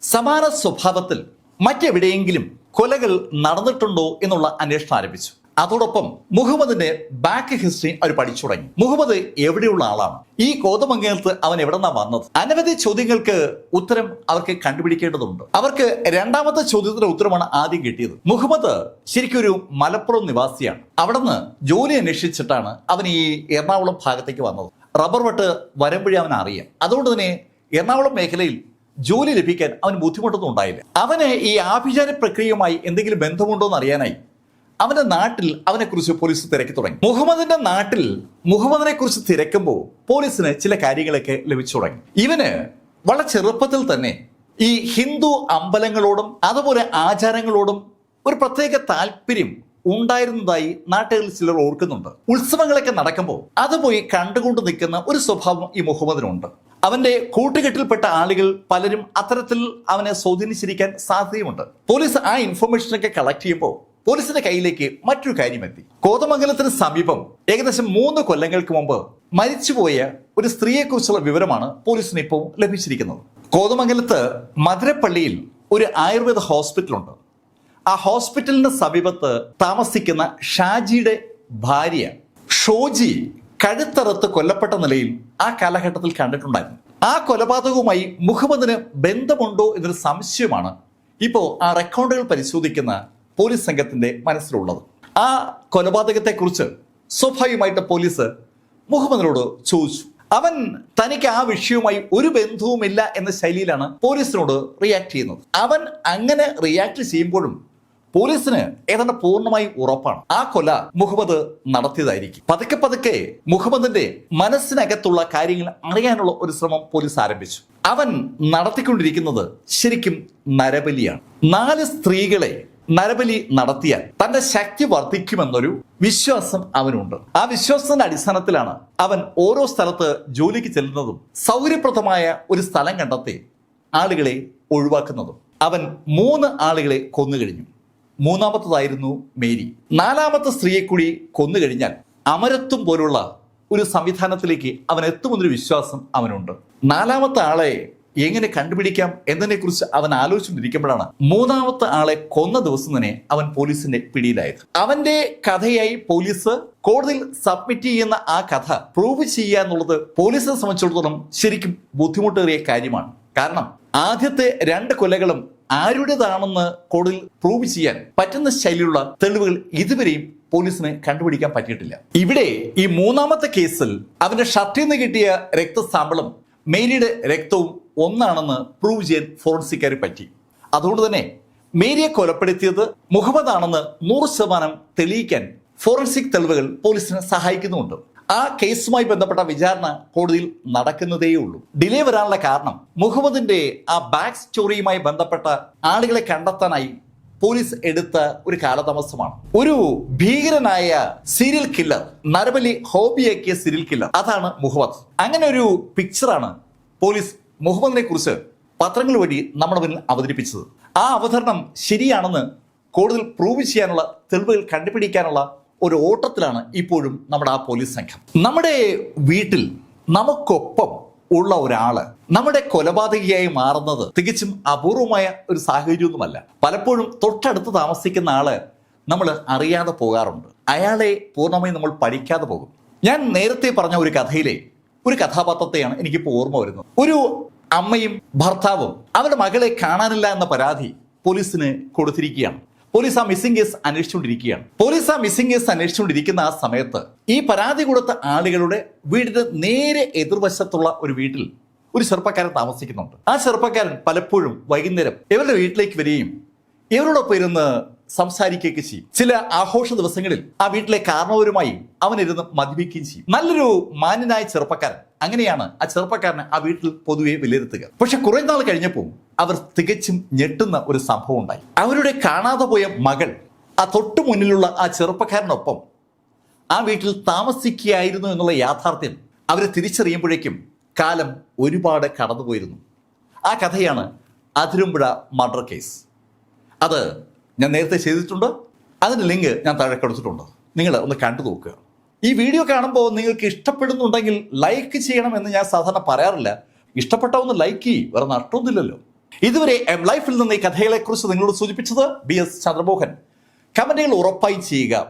S1: സമാന സ്വഭാവത്തിൽ മറ്റെവിടെയെങ്കിലും കൊലകൾ നടന്നിട്ടുണ്ടോ എന്നുള്ള അന്വേഷണം ആരംഭിച്ചു. അതോടൊപ്പം മുഹമ്മദിന്റെ ബാക്ക് ഹിസ്റ്ററി അവർ പഠിച്ചു തുടങ്ങി. മുഹമ്മദ് എവിടെയുള്ള ആളാണ്? ഈ കോതമംഗലത്ത് അവൻ എവിടെന്നാ വന്നത്? അനവധി ചോദ്യങ്ങൾക്ക് ഉത്തരം അവർക്ക് കണ്ടുപിടിക്കേണ്ടതുണ്ട്. അവർക്ക് രണ്ടാമത്തെ ചോദ്യത്തിന്റെ ഉത്തരമാണ് ആദ്യം കിട്ടിയത്. മുഹമ്മദ് ശരിക്കും ഒരു മലപ്പുറം നിവാസിയാണ്. അവിടുന്ന് ജോലി അന്വേഷിച്ചിട്ടാണ് അവൻ ഈ എറണാകുളം ഭാഗത്തേക്ക് വന്നത്. റബ്ബർ വെട്ട് വരുമ്പോഴേ അവൻ അറിയാം. അതുകൊണ്ട് തന്നെ എറണാകുളം മേഖലയിൽ ജോലി ലഭിക്കാൻ അവന് ബുദ്ധിമുട്ടൊന്നും ഉണ്ടായില്ല. അവന് ഈ ആഭിചാര പ്രക്രിയയുമായി എന്തെങ്കിലും ബന്ധമുണ്ടോ എന്ന് അറിയാനായി അവന്റെ നാട്ടിൽ അവനെക്കുറിച്ച് പോലീസ് തിരക്കി തുടങ്ങി. മുഹമ്മദിന്റെ നാട്ടിൽ മുഹമ്മദിനെ കുറിച്ച് തിരക്കുമ്പോൾ പോലീസിന് ചില കാര്യങ്ങളൊക്കെ ലഭിച്ചു തുടങ്ങി. ഇവന് വളരെ ചെറുപ്പത്തിൽ തന്നെ ഈ ഹിന്ദു അമ്പലങ്ങളോടും അതുപോലെ ആചാരങ്ങളോടും ഒരു പ്രത്യേക താല്പര്യം ഉണ്ടായിരുന്നതായി നാട്ടുകളിൽ ചിലർ ഓർക്കുന്നുണ്ട്. ഉത്സവങ്ങളൊക്കെ നടക്കുമ്പോൾ അത് പോയി കണ്ടുകൊണ്ട് നിൽക്കുന്ന ഒരു സ്വഭാവം ഈ മുഹമ്മദിനുണ്ട്. അവന്റെ കൂട്ടുകെട്ടിൽപ്പെട്ട ആളുകൾ പലരും അത്തരത്തിൽ അവനെ സ്വാധീനിച്ചിരിക്കാൻ സാധ്യതയുമുണ്ട്. പോലീസ് ആ ഇൻഫർമേഷനൊക്കെ കളക്ട് ചെയ്യുമ്പോൾ പോലീസിന്റെ കയ്യിലേക്ക് മറ്റൊരു കാര്യം എത്തി കോതമംഗലത്തിന് സമീപം ഏകദേശം മൂന്ന് കൊല്ലങ്ങൾക്ക് മുമ്പ് മരിച്ചുപോയ ഒരു സ്ത്രീയെക്കുറിച്ചുള്ള വിവരമാണ് പോലീസിന് ഇപ്പോൾ ലഭിച്ചിരിക്കുന്നത്. കോതമംഗലത്ത് മധുരപ്പള്ളിയിൽ ഒരു ആയുർവേദ ഹോസ്പിറ്റലുണ്ട്. ആ ഹോസ്പിറ്റലിന് സമീപത്ത് താമസിക്കുന്ന ഷാജിയുടെ ഭാര്യ ഷോജി കഴുത്തറുത്ത് കൊല്ലപ്പെട്ട നിലയിൽ ആ കാലഘട്ടത്തിൽ കണ്ടിട്ടുണ്ടായിരുന്നു. ആ കൊലപാതകവുമായി മുഹമ്മദിന് ബന്ധമുണ്ടോ എന്നൊരു സംശയമാണ് ഇപ്പോൾ ആ റെക്കോർഡുകൾ പരിശോധിക്കുന്ന പോലീസ് സംഘത്തിന്റെ മനസ്സിലുള്ളത്. ആ കൊലപാതകത്തെക്കുറിച്ച് സ്വാഭാവികമായിട്ട് പോലീസ് മുഹമ്മദിനോട് ചോദിച്ചു. അവൻ തനിക്ക് ആ വിഷയവുമായി ഒരു ബന്ധവുമില്ല എന്ന ശൈലിയിലാണ് പോലീസിനോട് റിയാക്ട് ചെയ്യുന്നത്. അവൻ അങ്ങനെ റിയാക്ട് ചെയ്യുമ്പോഴും പോലീസിന് ഏതാണ്ട് പൂർണമായി ഉറപ്പാണ്. ആ കൊല മുഹമ്മദ് നടത്തിയതായിരിക്കും. പതുക്കെ പതുക്കെ മുഹമ്മദിന്റെ മനസ്സിനകത്തുള്ള കാര്യങ്ങൾ അറിയാനുള്ള ഒരു ശ്രമം പോലീസ് ആരംഭിച്ചു. അവൻ നടത്തിക്കൊണ്ടിരിക്കുന്നത് ശരിക്കും നരബലിയാണ്. നാല് സ്ത്രീകളെ നരബലി നടത്തിയാൽ തന്റെ ശക്തി വർദ്ധിക്കുമെന്നൊരു വിശ്വാസം അവനുണ്ട്. ആ വിശ്വാസത്തിന്റെ അടിസ്ഥാനത്തിലാണ് അവൻ ഓരോ സ്ഥലത്ത് ജോലിക്ക് ചെല്ലുന്നതും സൗകര്യപ്രദമായ ഒരു സ്ഥലം കണ്ടെത്തി ആളുകളെ ഒഴിവാക്കുന്നതും. അവൻ മൂന്ന് ആളുകളെ കൊന്നുകഴിഞ്ഞു. മൂന്നാമത്തതായിരുന്നു മേരി. നാലാമത്തെ സ്ത്രീയെ കൂടി കൊന്നുകഴിഞ്ഞാൽ അമരത്വം പോലുള്ള ഒരു സംവിധാനത്തിലേക്ക് അവൻ എത്തുമെന്നൊരു വിശ്വാസം അവനുണ്ട്. നാലാമത്തെ ആളെ എങ്ങനെ കണ്ടുപിടിക്കാം എന്നതിനെ കുറിച്ച് അവൻ ആലോചിച്ചുകൊണ്ടിരിക്കുമ്പോഴാണ് മൂന്നാമത്തെ ആളെ കൊന്ന ദിവസം തന്നെ അവൻ പോലീസിന്റെ പിടിയിലായത്. അവന്റെ കഥയായി പോലീസ് കോടതിയിൽ സബ്മിറ്റ് ചെയ്യുന്ന ആ കഥ പ്രൂവ് ചെയ്യുക എന്നുള്ളത് പോലീസിനെ സംബന്ധിച്ചിടത്തോളം ശരിക്കും ബുദ്ധിമുട്ടേറിയ കാര്യമാണ്. കാരണം ആദ്യത്തെ രണ്ട് കൊലകളും ആരുടേതാണെന്ന് കോടതിയിൽ പ്രൂവ് ചെയ്യാൻ പറ്റുന്ന ശൈലിയുള്ള തെളിവുകൾ ഇതുവരെയും പോലീസിന് കണ്ടുപിടിക്കാൻ പറ്റിയിട്ടില്ല. ഇവിടെ ഈ മൂന്നാമത്തെ കേസിൽ അവന്റെ ഷർട്ടിൽ നിന്ന് കിട്ടിയ രക്തസാമ്പിളും മേരിയുടെ രക്തവും ഒന്നാണെന്ന് പ്രൂവ് ചെയ്യാൻ ഫോറൻസിക്കാരെ പറ്റി. അതുകൊണ്ട് തന്നെ മേരിയെ കൊലപ്പെടുത്തിയത് മുഹമ്മദ് ആണെന്ന് നൂറ് ശതമാനം തെളിയിക്കാൻ ഫോറൻസിക് തെളിവുകൾ പോലീസിനെ സഹായിക്കുന്നുമുണ്ട്. ആ കേസുമായി ബന്ധപ്പെട്ട വിചാരണ കോടതിയിൽ നടക്കുന്നതേ ഉള്ളൂ ഡിലേ വരാനുള്ള കാരണം മുഹമ്മദിന്റെ ആ ബാക്ക് സ്റ്റോറിയുമായി ബന്ധപ്പെട്ട ആളുകളെ കണ്ടെത്താനായി പോലീസ് എടുത്ത ഒരു കാലതാമസമാണ്. ഒരു ഭീകരനായ സീരിയൽ കില്ലർ നരബലി ഹോബിയാക്കിയ സീരിയൽ കില്ലർ അതാണ് മുഹമ്മദ്. അങ്ങനെ ഒരു പിക്ചറാണ് പോലീസ് മുഹമ്മദിനെ കുറിച്ച് പത്രങ്ങൾ വഴി നമ്മുടെ മുന്നിൽ അവതരിപ്പിച്ചത്. ആ അവതരണം ശരിയാണെന്ന് കൂടുതൽ പ്രൂവ് ചെയ്യാനുള്ള തെളിവുകൾ കണ്ടുപിടിക്കാനുള്ള ഒരു ഓട്ടത്തിലാണ് ഇപ്പോഴും നമ്മുടെ ആ പോലീസ് സംഘം. നമ്മുടെ വീട്ടിൽ നമുക്കൊപ്പം ഉള്ള ഒരാൾ നമ്മുടെ കൊലപാതകിയായി മാറുന്നത് തികച്ചും അപൂർവമായ ഒരു സാഹചര്യമൊന്നുമല്ല. പലപ്പോഴും തൊട്ടടുത്ത് താമസിക്കുന്ന ആൾ നമ്മൾ അറിയാതെ പോകാറുണ്ട്. അയാളെ പൂർണമായും നമ്മൾ പഠിക്കാതെ പോകും. ഞാൻ നേരത്തെ പറഞ്ഞ ഒരു കഥയിലെ ഒരു കഥാപാത്രത്തെയാണ് എനിക്കിപ്പോൾ ഓർമ്മ വരുന്നത്. ഒരു അമ്മയും ഭർത്താവും അവരുടെ മകളെ കാണാനില്ല എന്ന പരാതി പോലീസിന് കൊടുത്തിരിക്കുകയാണ്. പോലീസ് ആ മിസ്സിംഗ് കേസ് അന്വേഷിച്ചുകൊണ്ടിരിക്കുകയാണ്. പോലീസ് ആ മിസ്സിംഗ് കേസ് അന്വേഷിച്ചുകൊണ്ടിരിക്കുന്ന ആ സമയത്ത് ഈ പരാതി കൊടുത്ത ആളുകളുടെ വീടിന്റെ നേരെ എതിർവശത്തുള്ള ഒരു വീട്ടിൽ ഒരു ചെറുപ്പക്കാരൻ താമസിക്കുന്നുണ്ട്. ആ ചെറുപ്പക്കാരൻ പലപ്പോഴും വൈകുന്നേരം ഇവരുടെ വീട്ടിലേക്ക് വരികയും ഇവരോടൊപ്പം ഇരുന്ന് സംസാരിക്കുകയൊക്കെ ചെയ്യും. ചില ആഘോഷ ദിവസങ്ങളിൽ ആ വീട്ടിലെ കാരണവരുമായി അവനിരുന്ന് മദ്യപിക്കുകയും ചെയ്യും. നല്ലൊരു മാന്യനായ ചെറുപ്പക്കാരൻ. അങ്ങനെയാണ് ആ ചെറുപ്പക്കാരനെ ആ വീട്ടിൽ പൊതുവെ വിലയിരുത്തുക. പക്ഷെ കുറെ നാൾ കഴിഞ്ഞപ്പോൾ അവർ തികച്ചും ഞെട്ടുന്ന ഒരു സംഭവം ഉണ്ടായി. അവരുടെ കാണാതെ പോയ മകൾ ആ തൊട്ടു മുന്നിലുള്ള ആ ചെറുപ്പക്കാരനൊപ്പം ആ വീട്ടിൽ താമസിക്കുകയായിരുന്നു എന്നുള്ള യാഥാർത്ഥ്യം അവരെ തിരിച്ചറിയുമ്പോഴേക്കും കാലം ഒരുപാട് കടന്നുപോയിരുന്നു. ആ കഥയാണ് അതിരുമ്പുഴ മർഡർ കേസ്. അത് ഞാൻ നേരത്തെ ചെയ്തിട്ടുണ്ട്. അതിന്റെ ലിങ്ക് ഞാൻ താഴെ കൊടുത്തിട്ടുണ്ട്. നിങ്ങൾ ഒന്ന് കണ്ടു നോക്കുക. ഈ വീഡിയോ കാണുമ്പോൾ നിങ്ങൾക്ക് ഇഷ്ടപ്പെടുന്നുണ്ടെങ്കിൽ ലൈക്ക് ചെയ്യണം എന്ന് ഞാൻ സാധാരണ പറയാറില്ല. ഇഷ്ടപ്പെട്ട ഒന്ന് ലൈക്ക് ചെയ്യും. വേറെ നഷ്ടമൊന്നുമില്ലല്ലോ ഇതുവരെ എം ലൈഫിൽ നിന്ന് ഈ കഥകളെക്കുറിച്ച് നിങ്ങളോട് സൂചിപ്പിച്ചത് ബി എസ് ചന്ദ്രമോഹൻ. കമന്റുകൾ ഉറപ്പായി ചെയ്യുക.